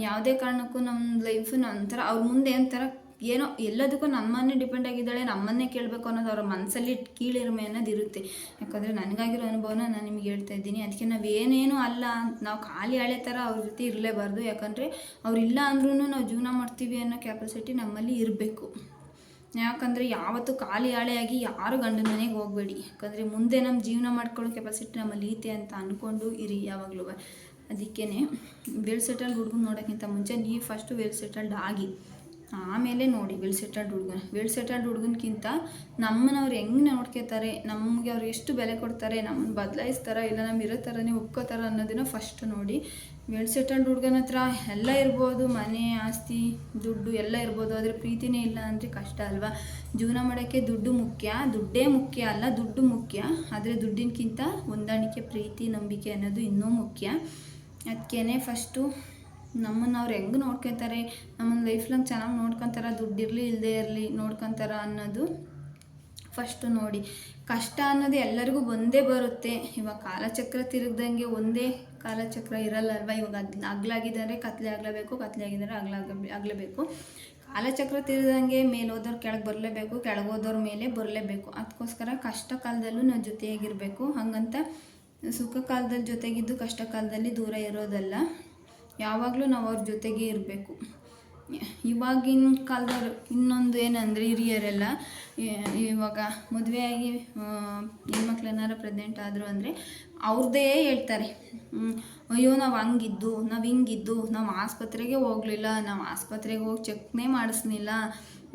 ಯಾವುದೇ ಕಾರಣಕ್ಕೂ ನಮ್ಮ ಲೈಫು ಒಂಥರ ಅವ್ರ ಮುಂದೆ ಒಂಥರ ಏನೋ ಎಲ್ಲದಕ್ಕೂ ನಮ್ಮನ್ನೇ ಡಿಪೆಂಡ್ ಆಗಿದ್ದಾಳೆ, ನಮ್ಮನ್ನೇ ಕೇಳಬೇಕು ಅನ್ನೋದು ಅವರ ಮನಸ್ಸಲ್ಲಿ ಕೀಳಿರುಮೆ ಅನ್ನೋದು ಇರುತ್ತೆ. ಯಾಕಂದರೆ ನನಗಾಗಿರೋ ಅನುಭವನ ನಾನು ನಿಮ್ಗೆ ಹೇಳ್ತಾ ಇದ್ದೀನಿ. ಅದಕ್ಕೆ ನಾವು ಏನೇನೂ ಅಲ್ಲ, ನಾವು ಖಾಲಿ ಹಳೆ ಥರ ಅವ್ರ ಜೊತೆ ಇರಲೇಬಾರ್ದು. ಯಾಕಂದರೆ ಅವ್ರು ಇಲ್ಲ ಅಂದ್ರೂ ನಾವು ಜೀವನ ಮಾಡ್ತೀವಿ ಅನ್ನೋ ಕೆಪಾಸಿಟಿ ನಮ್ಮಲ್ಲಿ ಇರಬೇಕು. ಯಾಕಂದರೆ ಯಾವತ್ತೂ ಖಾಲಿ ಹಾಳೆಯಾಗಿ ಯಾರು ಗಂಡನ ಮನೆಗೆ ಹೋಗಬೇಡಿ. ಯಾಕಂದರೆ ಮುಂದೆ ನಮ್ಮ ಜೀವನ ಮಾಡ್ಕೊಳ್ಳೋ ಕೆಪಾಸಿಟಿ ನಮ್ಮಲ್ಲಿ ಐತೆ ಅಂತ ಅಂದ್ಕೊಂಡು ಇರಿ ಯಾವಾಗಲೂ. ಅದಕ್ಕೇ ವೆಲ್ ಸೆಟಲ್ಡ್ ಹುಡುಗನ ನೋಡೋಕ್ಕಿಂತ ಮುಂಚೆ ನೀವು ಫಸ್ಟು ವೆಲ್ ಸೆಟಲ್ಡ್ ಆಗಿ. ಆಮೇಲೆ ನೋಡಿ ವೆಲ್ ಸೆಟಲ್ಡ್ ಹುಡುಗನ. ವೆಲ್ ಸೆಟಲ್ಡ್ ಹುಡುಗನ್ಕಿಂತ ನಮ್ಮನವ್ರು ಹೆಂಗೆ ನೋಡ್ಕೋತಾರೆ, ನಮಗೆ ಅವ್ರು ಎಷ್ಟು ಬೆಲೆ ಕೊಡ್ತಾರೆ ನಮ್ಮನ್ನು ಬದಲಾಯಿಸ್ತಾರ, ಇಲ್ಲ ನಮ್ಮ ಇರೋ ಥರನೇ ಒಪ್ಕೋತಾರ ಅನ್ನೋದನ್ನ ಫಸ್ಟ್ ನೋಡಿ. ವೆಲ್ ಸೆಟಲ್ಡ್ ಹುಡುಗನ ಹತ್ರ ಎಲ್ಲ ಇರ್ಬೋದು, ಮನೆ, ಆಸ್ತಿ, ದುಡ್ಡು ಎಲ್ಲ ಇರ್ಬೋದು, ಆದರೆ ಪ್ರೀತಿನೇ ಇಲ್ಲ ಅಂದರೆ ಕಷ್ಟ ಅಲ್ವಾ? ಜೀವನ ಮಾಡೋಕ್ಕೆ ದುಡ್ಡು ಮುಖ್ಯ, ದುಡ್ಡೇ ಮುಖ್ಯ ಅಲ್ಲ, ದುಡ್ಡು ಮುಖ್ಯ. ಆದರೆ ದುಡ್ಡಿನಕ್ಕಿಂತ ಹೊಂದಾಣಿಕೆ, ಪ್ರೀತಿ, ನಂಬಿಕೆ ಅನ್ನೋದು ಇನ್ನೂ ಮುಖ್ಯ. ಅದಕ್ಕೇ ಫಸ್ಟು ನಮ್ಮನ್ನು ಅವ್ರು ಹೆಂಗೆ ನೋಡ್ಕೊತಾರೆ? ನಮ್ಮನ್ನು ಲೈಫ್ ಲಾಂಗ್ ಚೆನ್ನಾಗಿ ನೋಡ್ಕೊತಾರ ದುಡ್ಡಿರಲಿ ಇಲ್ಲದೆ ಇರಲಿ ನೋಡ್ಕೊತಾರ ಅನ್ನೋದು ಫಸ್ಟು ನೋಡಿ. ಕಷ್ಟ ಅನ್ನೋದು ಎಲ್ಲರಿಗೂ ಒಂದೇ ಬರುತ್ತೆ. ಇವಾಗ ಕಾಲಚಕ್ರ ತಿರುಗ್ದಂಗೆ ಒಂದೇ ಕಾಲಚಕ್ರ ಇರಲ್ಲ ಅಲ್ವಾ ಇವಾಗ ಅದು ಅಗ್ಲಾಗಿದ್ದಾರೆ ಕತ್ಲೆ ಆಗಲೇಬೇಕು ಕತ್ಲೆ ಆಗಿದ್ದಾರೆ ಅಗ್ಲಾಗ ಆಗಲೇಬೇಕು ಕಾಲಚಕ್ರ ತಿರುದಂಗೆ ಮೇಲೆ ಹೋದವ್ರು ಕೆಳಗೆ ಬರಲೇಬೇಕು, ಕೆಳಗೆ ಹೋದವ್ರ ಮೇಲೆ ಬರಲೇಬೇಕು. ಅದಕ್ಕೋಸ್ಕರ ಕಷ್ಟ ಕಾಲದಲ್ಲೂ ನಾವು ಜೊತೆಯಾಗಿರಬೇಕು. ಹಾಗಂತ ಸುಖ ಕಾಲದಲ್ಲಿ ಜೊತೆಗಿದ್ದು ಕಷ್ಟ ಕಾಲದಲ್ಲಿ ದೂರ ಇರೋದಲ್ಲ. ಯಾವಾಗಲೂ ನಾವು ಅವ್ರ ಜೊತೆಗೆ ಇರಬೇಕು. ಇವಾಗಿನ ಕಾಲದವ್ರು ಇನ್ನೊಂದು ಏನಂದರೆ ಹಿರಿಯರೆಲ್ಲ ಇವಾಗ ಮದುವೆಯಾಗಿ ಹೆಣ್ಮಕ್ಳು ಏನಾರು ಪ್ರೆಸೆಂಟ್ ಆದರು ಅಂದರೆ ಅವ್ರದ್ದೇ ಹೇಳ್ತಾರೆ. ಅಯ್ಯೋ, ನಾವು ಹಂಗಿದ್ದು, ನಾವು ಹಿಂಗಿದ್ದು, ನಾವು ಆಸ್ಪತ್ರೆಗೆ ಹೋಗಲಿಲ್ಲ, ನಾವು ಆಸ್ಪತ್ರೆಗೆ ಹೋಗಿ ಚೆಕ್ನೇ ಮಾಡಿಸ್ಲಿಲ್ಲ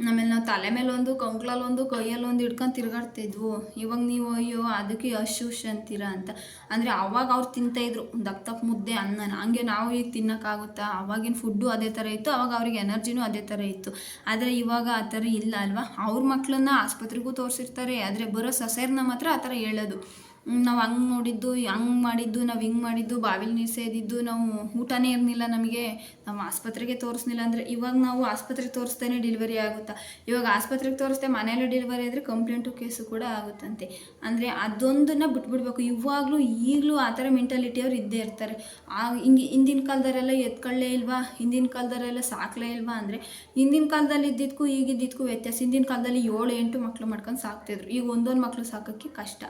ಆಮೇಲೆ ನಾವು ತಲೆ ಮೇಲೆ ಒಂದು ಕಂಕ್ಳಲ್ಲೊಂದು ಕೈಯಲ್ಲೊಂದು ಹಿಡ್ಕೊಂಡು ತಿರ್ಗಾಡ್ತಿದ್ವು. ಇವಾಗ ನೀವು ಅಯ್ಯೋ ಅದಕ್ಕೆ ಅಶುಷ್ ಅಂತೀರಾ ಅಂತ. ಅಂದರೆ ಅವಾಗ ಅವ್ರು ತಿಂತಾಯಿದ್ರು ದಪ್ಪ ದಪ್ಪ ಮುದ್ದೆ ಅನ್ನ ಹಂಗೆ ನಾವು ಈಗ ತಿನ್ನೋಕ್ಕಾಗುತ್ತಾ? ಅವಾಗಿನ ಫುಡ್ಡು ಅದೇ ಥರ ಇತ್ತು, ಅವಾಗ ಅವ್ರಿಗೆ ಎನರ್ಜಿನೂ ಅದೇ ಥರ ಇತ್ತು. ಆದರೆ ಇವಾಗ ಆ ಥರ ಇಲ್ಲ ಅಲ್ವಾ? ಅವ್ರ ಮಕ್ಕಳನ್ನ ಆಸ್ಪತ್ರೆಗೂ ತೋರಿಸಿರ್ತಾರೆ. ಆದರೆ ಬರೋ ಸೊಸೆಯರ್ನ ಮಾತ್ರ ಆ ಥರ ಹೇಳೋದು. ನಾವು ಹಂಗೆ ನೋಡಿದ್ದು, ಹಂಗೆ ಮಾಡಿದ್ದು, ನಾವು ಹಿಂಗೆ ಮಾಡಿದ್ದು, ಬಾವಿಲಿ ನೀರು ಸೇದಿದ್ದು, ನಾವು ಊಟನೇ ಇರಲಿಲ್ಲ ನಮಗೆ. ನಾವು ಆಸ್ಪತ್ರೆಗೆ ತೋರಿಸ್ಲಿಲ್ಲ ಅಂದರೆ ಇವಾಗ ನಾವು ಆಸ್ಪತ್ರೆಗೆ ತೋರಿಸ್ತೇನೆ ಡೆಲಿವರಿ ಆಗುತ್ತಾ? ಇವಾಗ ಆಸ್ಪತ್ರೆಗೆ ತೋರಿಸ್ದೆ ಮನೇಲಿ ಡೆಲಿವರಿ ಆದರೆ ಕಂಪ್ಲೇಂಟು ಕೇಸು ಕೂಡ ಆಗುತ್ತಂತೆ. ಅಂದರೆ ಅದೊಂದನ್ನು ಬಿಟ್ಬಿಡ್ಬೇಕು. ಇವಾಗಲೂ ಈಗಲೂ ಆ ಥರ ಮೆಂಟಾಲಿಟಿಯವ್ರು ಇದ್ದೇ ಇರ್ತಾರೆ. ಆ, ಹಿಂಗೆ ಹಿಂದಿನ ಕಾಲದಲ್ಲೆಲ್ಲ ಎತ್ಕೊಳ್ಳೇ ಇಲ್ವಾ? ಹಿಂದಿನ ಕಾಲದಲ್ಲೆಲ್ಲ ಸಾಕಲೇ ಇಲ್ವಾ ಅಂದರೆ ಹಿಂದಿನ ಕಾಲದಲ್ಲಿ ಇದ್ದಿದ್ದಕ್ಕೂ ಈಗಿದ್ದಿದ್ದಕ್ಕೂ ವ್ಯತ್ಯಾಸ. ಹಿಂದಿನ ಕಾಲದಲ್ಲಿ ಏಳು ಎಂಟು ಮಕ್ಕಳು ಮಾಡ್ಕೊಂಡು ಸಾಕ್ತಿದ್ರು. ಈಗ ಒಂದೊಂದು ಮಕ್ಕಳು ಸಾಕೋಕ್ಕೆ ಕಷ್ಟ.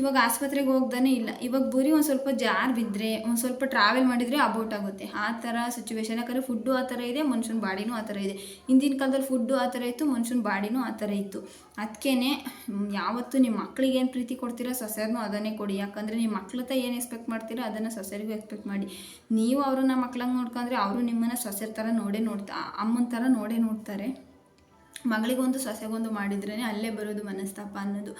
ಇವಾಗ ಆಸ್ಪತ್ರೆಗೆ ಹೋಗ್ದಾನೆ ಇಲ್ಲ. ಇವಾಗ ಬರಿ ಒಂದು ಸ್ವಲ್ಪ ಜಾರ್ ಬಿದ್ದರೆ ಒಂದು ಸ್ವಲ್ಪ ಟ್ರಾವೆಲ್ ಮಾಡಿದರೆ ಅಬೌಟ್ ಆಗುತ್ತೆ. ಆ ಥರ ಸಿಚುವೇಶನ್ ಯಾಕಂದರೆ ಫುಡ್ಡು ಆ ಥರ ಇದೆ, ಮನುಷ್ಯನ ಬಾಡಿನೂ ಆ ಥರ ಇದೆ. ಹಿಂದಿನ ಕಾಲದಲ್ಲಿ ಫುಡ್ಡು ಆ ಥರ ಇತ್ತು, ಮನುಷ್ಯನ ಬಾಡಿನೂ ಆ ಥರ ಇತ್ತು. ಅದಕ್ಕೇ ಯಾವತ್ತು ನಿಮ್ಮ ಮಕ್ಳಿಗೆ ಏನು ಪ್ರೀತಿ ಕೊಡ್ತೀರೋ ಸೊಸೆಯರ್ನೂ ಅದನ್ನೇ ಕೊಡಿ. ಯಾಕಂದರೆ ನಿಮ್ಮ ಮಕ್ಳ ಏನು ಎಕ್ಸ್ಪೆಕ್ಟ್ ಮಾಡ್ತೀರೋ ಅದನ್ನು ಸೊಸೆಯರಿಗೂ ಎಕ್ಸ್ಪೆಕ್ಟ್ ಮಾಡಿ. ನೀವು ಅವ್ರನ್ನ ಮಕ್ಳಂಗೆ ನೋಡ್ಕೊಂಡ್ರೆ ಅವರು ನಿಮ್ಮನ್ನು ಸೊಸೆರ ಥರ ನೋಡೇ ನೋಡ್ತಾ, ಅಮ್ಮನ ಥರ ನೋಡೇ ನೋಡ್ತಾರೆ. ಮಗಳಿಗೊಂದು, ಸೊಸೆಗೊಂದು ಮಾಡಿದ್ರೇ ಅಲ್ಲೇ ಬರೋದು ಮನಸ್ತಾಪ ಅನ್ನೋದು.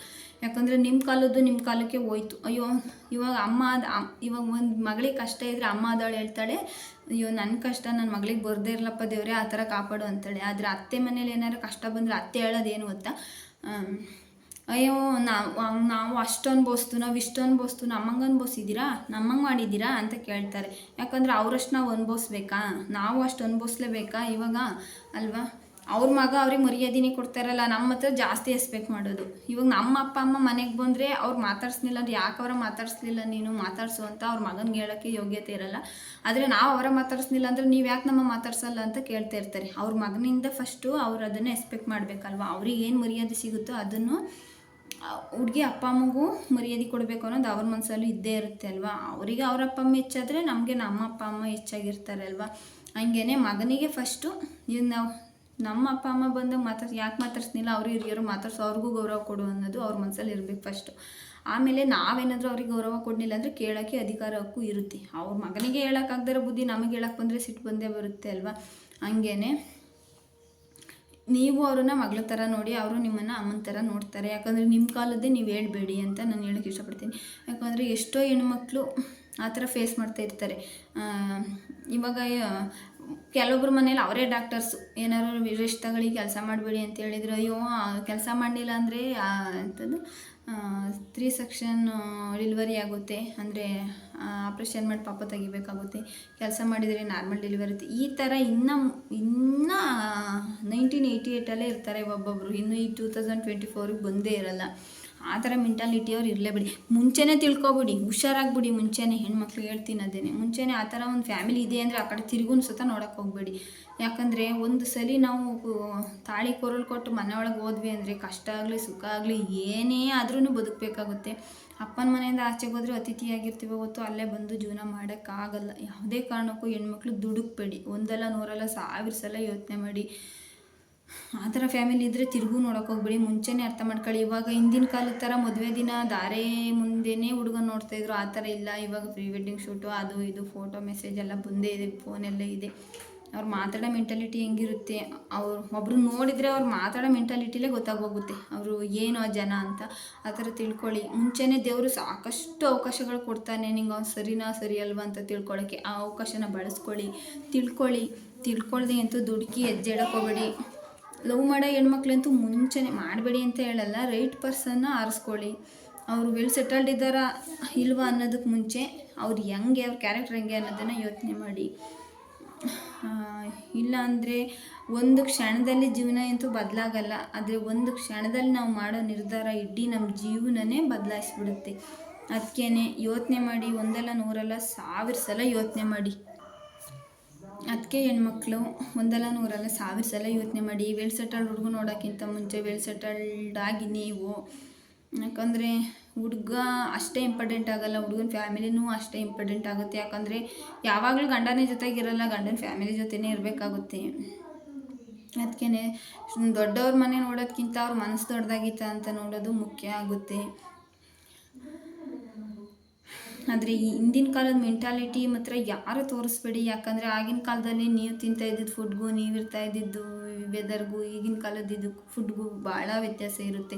ಯಾಕಂದರೆ ನಿಮ್ಮ ಕಾಲದ್ದು ನಿಮ್ಮ ಕಾಲಕ್ಕೆ ಹೋಯ್ತು. ಅಯ್ಯೋ, ಇವಾಗ ಅಮ್ಮ ಆದ ಇವಾಗ ಒಂದು ಮಗಳಿಗೆ ಕಷ್ಟ ಇದ್ದರೆ ಅಮ್ಮ ಆದವಳು ಹೇಳ್ತಾಳೆ, ಅಯ್ಯೋ ನನ್ನ ಕಷ್ಟ ನನ್ನ ಮಗಳಿಗೆ ಬರದೇ ಇರಲಪ್ಪ ದೇವ್ರೆ, ಆ ಥರ ಕಾಪಾಡು ಅಂತಾಳೆ. ಆದರೆ ಅತ್ತೆ ಮನೇಲಿ ಏನಾದ್ರು ಕಷ್ಟ ಬಂದರೆ ಅತ್ತೆ ಹೇಳೋದೇನು ಗೊತ್ತಾ? ಅಯ್ಯೋ ನಾವು ನಾವು ಅಷ್ಟು ಅನ್ಬೋಸ್ತು ನಾವು ಇಷ್ಟು ಅನ್ಬೋಸ್ತು ನಮ್ಮಂಗೆ ಅನ್ಬೋಸಿದ್ದೀರಾ ನಮ್ಮಂಗೆ ಮಾಡಿದ್ದೀರಾ ಅಂತ ಕೇಳ್ತಾರೆ. ಯಾಕಂದರೆ ಅವರಷ್ಟು ನಾವು ಅನ್ಬೋಸ್ಬೇಕಾ ನಾವು ಅಷ್ಟು ಅನ್ಬೋಸ್ಲೇಬೇಕಾ ಇವಾಗ? ಅಲ್ವಾ? ಅವ್ರ ಮಗ ಅವ್ರಿಗೆ ಮರ್ಯಾದಿನೇ ಕೊಡ್ತಾರಲ್ಲ ನಮ್ಮ ಹತ್ರ ಜಾಸ್ತಿ ಎಕ್ಸ್ಪೆಕ್ಟ್ ಮಾಡೋದು. ಇವಾಗ ನಮ್ಮ ಅಪ್ಪ ಅಮ್ಮ ಮನೆಗೆ ಬಂದರೆ ಅವ್ರು ಮಾತಾಡ್ಸ್ಲಿಲ್ಲ ಅಂದ್ರೆ ಯಾಕೆ ಅವರ ಮಾತಾಡಿಸ್ಲಿಲ್ಲ ನೀನು? ಮಾತಾಡ್ಸು ಅಂತ ಅವ್ರ ಮಗನಿಗೆ ಹೇಳೋಕ್ಕೆ ಯೋಗ್ಯತೆ ಇರಲ್ಲ. ಆದರೆ ನಾವು ಅವರ ಮಾತಾಡಿಸ್ಲಿಲ್ಲ ಅಂದರೆ ನೀವು ಯಾಕೆ ನಮ್ಮ ಮಾತಾಡ್ಸಲ್ಲ ಅಂತ ಕೇಳ್ತಾ ಇರ್ತಾರೆ. ಅವ್ರ ಮಗನಿಂದ ಫಸ್ಟು ಅವ್ರು ಅದನ್ನು ಎಕ್ಸ್ಪೆಕ್ಟ್ ಮಾಡಬೇಕಲ್ವ? ಅವ್ರಿಗೆ ಏನು ಮರ್ಯಾದೆ ಸಿಗುತ್ತೋ ಅದನ್ನು ಹುಡುಗಿ ಅಪ್ಪ ಅಮ್ಮಗೂ ಮರ್ಯಾದೆ ಕೊಡಬೇಕು ಅನ್ನೋದು ಅವ್ರ ಮನಸ್ಸಲ್ಲೂ ಇದ್ದೇ ಇರುತ್ತೆ ಅಲ್ವಾ? ಅವರಿಗೆ ಅವ್ರ ಅಪ್ಪ ಅಮ್ಮ ಹೆಚ್ಚಾದರೆ ನಮಗೆ ನಮ್ಮ ಅಪ್ಪ ಅಮ್ಮ ಹೆಚ್ಚಾಗಿರ್ತಾರೆ ಅಲ್ವಾ? ಹಂಗೇನೆ ಮಗನಿಗೆ ಫಸ್ಟು ಈಗ ನಾವು ನಮ್ಮ ಅಪ್ಪ, ಅಮ್ಮ ಬಂದು ಮಾತಾಡ್ಸಿ ಯಾಕೆ ಮಾತಾಡ್ಸ್ನಿಲ್ಲ ಅವರು ಹಿರಿಯರು ಮಾತಾಡ್ಸೋ, ಅವ್ರಿಗೂ ಗೌರವ ಕೊಡು ಅನ್ನೋದು ಅವ್ರ ಮನಸ್ಸಲ್ಲಿ ಇರಬೇಕು ಫಸ್ಟು ಆಮೇಲೆ ನಾವೇನಾದರೂ ಅವ್ರಿಗೆ ಗೌರವ ಕೊಡಲಿಲ್ಲ ಅಂದರೆ ಕೇಳೋಕ್ಕೆ ಅಧಿಕಾರ ಹಕ್ಕು ಇರುತ್ತೆ. ಅವ್ರ ಮಗನಿಗೆ ಹೇಳೋಕ್ಕಾಗ್ದಿರೋ ಬುದ್ಧಿ ನಮಗೆ ಹೇಳಕ್ಕೆ ಬಂದರೆ ಸಿಟ್ಟು ಬಂದೇ ಬರುತ್ತೆ ಅಲ್ವಾ? ಹಂಗೇನೆ. ನೀವು ಅವ್ರನ್ನ ಮಗಳ ಥರ ನೋಡಿ ಅವರು ನಿಮ್ಮನ್ನು ಅಮ್ಮನ ಥರ ನೋಡ್ತಾರೆ. ಯಾಕಂದರೆ ನಿಮ್ಮ ಕಾಲದ್ದೇ ನೀವು ಹೇಳಬೇಡಿ ಅಂತ ನಾನು ಹೇಳೋಕ್ಕೆ ಇಷ್ಟಪಡ್ತೀನಿ. ಯಾಕಂದರೆ ಎಷ್ಟೋ ಹೆಣ್ಮಕ್ಳು ಆ ಥರ ಫೇಸ್ ಮಾಡ್ತಾ ಇರ್ತಾರೆ. ಇವಾಗ ಕೆಲವೊಬ್ರು ಮನೇಲಿ ಅವರೇ ಡಾಕ್ಟರ್ಸು ಏನಾದ್ರು ವಿಶೇಷ ತಗೊಳ್ಳಿ ಕೆಲಸ ಮಾಡಬೇಡಿ ಅಂತ ಹೇಳಿದ್ರು, ಅಯ್ಯೋ ಕೆಲಸ ಮಾಡಲಿಲ್ಲ ಅಂದರೆ ಅಂತಂದು ತ್ರೀ ಸೆಕ್ಷನ್ ಡೆಲಿವರಿ ಆಗುತ್ತೆ. ಅಂದರೆ ಆಪ್ರೇಷನ್ ಮಾಡಿ ಪಾಪ ತೆಗಿಬೇಕಾಗುತ್ತೆ. ಕೆಲಸ ಮಾಡಿದರೆ ನಾರ್ಮಲ್ ಡೆಲಿವರಿ ಇರುತ್ತೆ. ಈ ಥರ ಇನ್ನೂ ಇನ್ನೂ ನೈನ್ಟೀನ್ ಏಯ್ಟಿ ಏಯ್ಟಲ್ಲೇ ಇರ್ತಾರೆ ಒಬ್ಬೊಬ್ಬರು ಇನ್ನು ಈ ಟೂ ತೌಸಂಡ್ ಟ್ವೆಂಟಿ ಫೋರಿಗೆ ಬಂದೇ ಇರಲ್ಲ. ಆ ಥರ ಇರಲೇ ಬಿಡಿ. ಮುಂಚೆನೇ ತಿಳ್ಕೊಬಿಡಿ, ಹುಷಾರಾಗ್ಬಿಡಿ ಮುಂಚೆನೇ. ಹೆಣ್ಮಕ್ಳು ಹೇಳ್ತೀನಿ ಅದೇನೆ ಮುಂಚೆನೇ ಆ ಥರ ಒಂದು ಫ್ಯಾಮಿಲಿ ಇದೆ ಅಂದರೆ ಆ ಕಡೆ ತಿರುಗೂ ಸತ ನೋಡೋಕೆ ಹೋಗ್ಬೇಡಿ. ಯಾಕಂದರೆ ಒಂದು ಸಲ ನಾವು, ತಾಳಿ ಕೊರಳು ಕೊಟ್ಟು ಮನೆ ಒಳಗೆ ಹೋದ್ವಿ ಅಂದರೆ ಕಷ್ಟ ಆಗಲಿ, ಸುಖ ಆಗಲಿ, ಏನೇ ಆದ್ರೂ ಬದುಕಬೇಕಾಗುತ್ತೆ. ಅಪ್ಪನ ಮನೆಯಿಂದ ಆಚೆಗೆ ಹೋದ್ರೆ ಅತಿಥಿಯಾಗಿರ್ತೀವಿ ಹೊತ್ತು ಅಲ್ಲೇ ಬಂದು ಜೀವನ ಮಾಡೋಕ್ಕಾಗಲ್ಲ ಯಾವುದೇ ಕಾರಣಕ್ಕೂ ಹೆಣ್ಮಕ್ಳು ದುಡುಕ್ಬೇಡಿ. ಒಂದಲ್ಲ, ನೂರಲ್ಲ, ಸಾವಿರ ಸಲ ಯೋಚನೆ ಮಾಡಿ. ಆ ಥರ ಫ್ಯಾಮಿಲಿ ಇದ್ದರೆ ತಿರುಗೂ ನೋಡೋಕೆ ಹೋಗ್ಬೇಡಿ. ಮುಂಚೆನೇ ಅರ್ಥ ಮಾಡ್ಕೊಳ್ಳಿ. ಇವಾಗ ಹಿಂದಿನ ಕಾಲದ ಥರ ಮದುವೆ ದಿನ ದಾರೆ ಮುಂದೆನೇ ಹುಡುಗ ನೋಡ್ತಾ ಇದ್ರು. ಆ ಥರ ಇಲ್ಲ. ಇವಾಗ ಪ್ರೀ ವೆಡ್ಡಿಂಗ್ ಶೂಟು ಅದು ಇದು ಫೋಟೋ ಮೆಸೇಜ್ ಎಲ್ಲ ಬಂದೇ ಇದೆ. ಫೋನೆಲ್ಲ ಇದೆ. ಅವ್ರು ಮಾತಾಡೋ ಮೆಂಟಾಲಿಟಿ ಹೆಂಗಿರುತ್ತೆ? ಅವ್ರು ಒಬ್ರು ನೋಡಿದರೆ ಅವ್ರು ಮಾತಾಡೋ ಮೆಂಟಾಲಿಟಿಲೇ ಗೊತ್ತಾಗೋಗುತ್ತೆ ಅವರು ಏನು ಜನ ಅಂತ. ಆ ಥರ ತಿಳ್ಕೊಳ್ಳಿ. ಮುಂಚೆನೇ ದೇವರು ಸಾಕಷ್ಟು ಅವಕಾಶಗಳು ಕೊಡ್ತಾನೆ. ನಿಂಗೆ ಅವ್ನು ಸರಿನಾ, ಸರಿ ಅಲ್ವಾ ಅಂತ ತಿಳ್ಕೊಳ್ಳೋಕ್ಕೆ ಆ ಅವಕಾಶನ ಬಳಸ್ಕೊಳ್ಳಿ. ತಿಳ್ಕೊಳ್ಳಿ. ತಿಳ್ಕೊಳ್ದೆ ಅಂತೂ ದುಡುಕಿ ಹೆಜ್ಜೆ ಹೋಗ್ಬೇಡಿ. ಲವ್ ಮಾಡೋ ಹೆಣ್ಮಕ್ಳಂತೂ ಮುಂಚೆನೇ ಮಾಡಬೇಡಿ ಅಂತ ಹೇಳಲ್ಲ ರೈಟ್ ಪರ್ಸನ್ನ ಆರಿಸ್ಕೊಳ್ಳಿ. ಅವರು ವೆಲ್ ಸೆಟಲ್ಡ್ ಇದ್ದಾರಾ ಇಲ್ವಾ ಅನ್ನೋದಕ್ಕೆ ಮುಂಚೆ ಅವ್ರು ಹೆಂಗೆ, ಅವ್ರ ಕ್ಯಾರೆಕ್ಟರ್ ಹೆಂಗೆ ಅನ್ನೋದನ್ನು ಯೋಚನೆ ಮಾಡಿ. ಇಲ್ಲ ಅಂದರೆ ಒಂದು ಕ್ಷಣದಲ್ಲಿ ಜೀವನ ಅಂತೂ ಬದಲಾಗಲ್ಲ, ಆದರೆ ಒಂದು ಕ್ಷಣದಲ್ಲಿ ನಾವು ಮಾಡೋ ನಿರ್ಧಾರ ಇಡೀ ನಮ್ಮ ಜೀವನನೇ ಬದಲಾಯಿಸ್ಬಿಡುತ್ತೆ. ಅದಕ್ಕೇ ಯೋಚನೆ ಮಾಡಿ ಒಂದಲ್ಲ ನೂರಲ್ಲ ಸಾವಿರ ಸಲ ಯೋಚನೆ ಮಾಡಿ. ಅದಕ್ಕೆ ಹೆಣ್ಮಕ್ಳು ಒಂದಲ್ಲ ನೂರಲ್ಲ, ಸಾವಿರ ಸಲ ಯೋಚನೆ ಮಾಡಿ ವೆಲ್ ಸೆಟಲ್ಡ್ ಹುಡುಗ ನೋಡೋಕ್ಕಿಂತ ಮುಂಚೆ ವೆಲ್ ಸೆಟಲ್ಡ್ ಆಗಿ ನೀವು. ಯಾಕಂದರೆ ಹುಡುಗ ಅಷ್ಟೇ ಇಂಪಾರ್ಟೆಂಟ್ ಆಗಲ್ಲ, ಹುಡುಗನ ಫ್ಯಾಮಿಲಿನೂ ಅಷ್ಟೇ ಇಂಪಾರ್ಟೆಂಟ್ ಆಗುತ್ತೆ. ಯಾಕಂದರೆ ಯಾವಾಗಲೂ ಗಂಡನೇ ಜೊತೆಗಿರಲ್ಲ ಗಂಡನ ಫ್ಯಾಮಿಲಿ ಜೊತೆನೇ ಇರಬೇಕಾಗುತ್ತೆ. ಅದಕ್ಕೇ ದೊಡ್ಡವ್ರ ಮನೆ ನೋಡೋದಕ್ಕಿಂತ ಅವ್ರ ಮನಸ್ಸು ದೊಡ್ಡದಾಗಿತ್ತ ಅಂತ ನೋಡೋದು ಮುಖ್ಯ ಆಗುತ್ತೆ. ಆದರೆ ಈ ಹಿಂದಿನ ಕಾಲದ ಮೆಂಟಾಲಿಟಿ ಮಾತ್ರ ಯಾರು ತೋರಿಸ್ಬೇಡಿ. ಯಾಕಂದರೆ ಆಗಿನ ಕಾಲದಲ್ಲಿ ನೀವು ತಿಂತಾ ಇದ್ದಿದ್ದು ಫುಡ್ಗೂ ನೀವು ಇರ್ತಾ ಇದ್ದಿದ್ದು ವೆದರ್ಗೂ ಈಗಿನ ಕಾಲದ ಇದು ಫುಡ್ಗೂ ಭಾಳ ವ್ಯತ್ಯಾಸ ಇರುತ್ತೆ.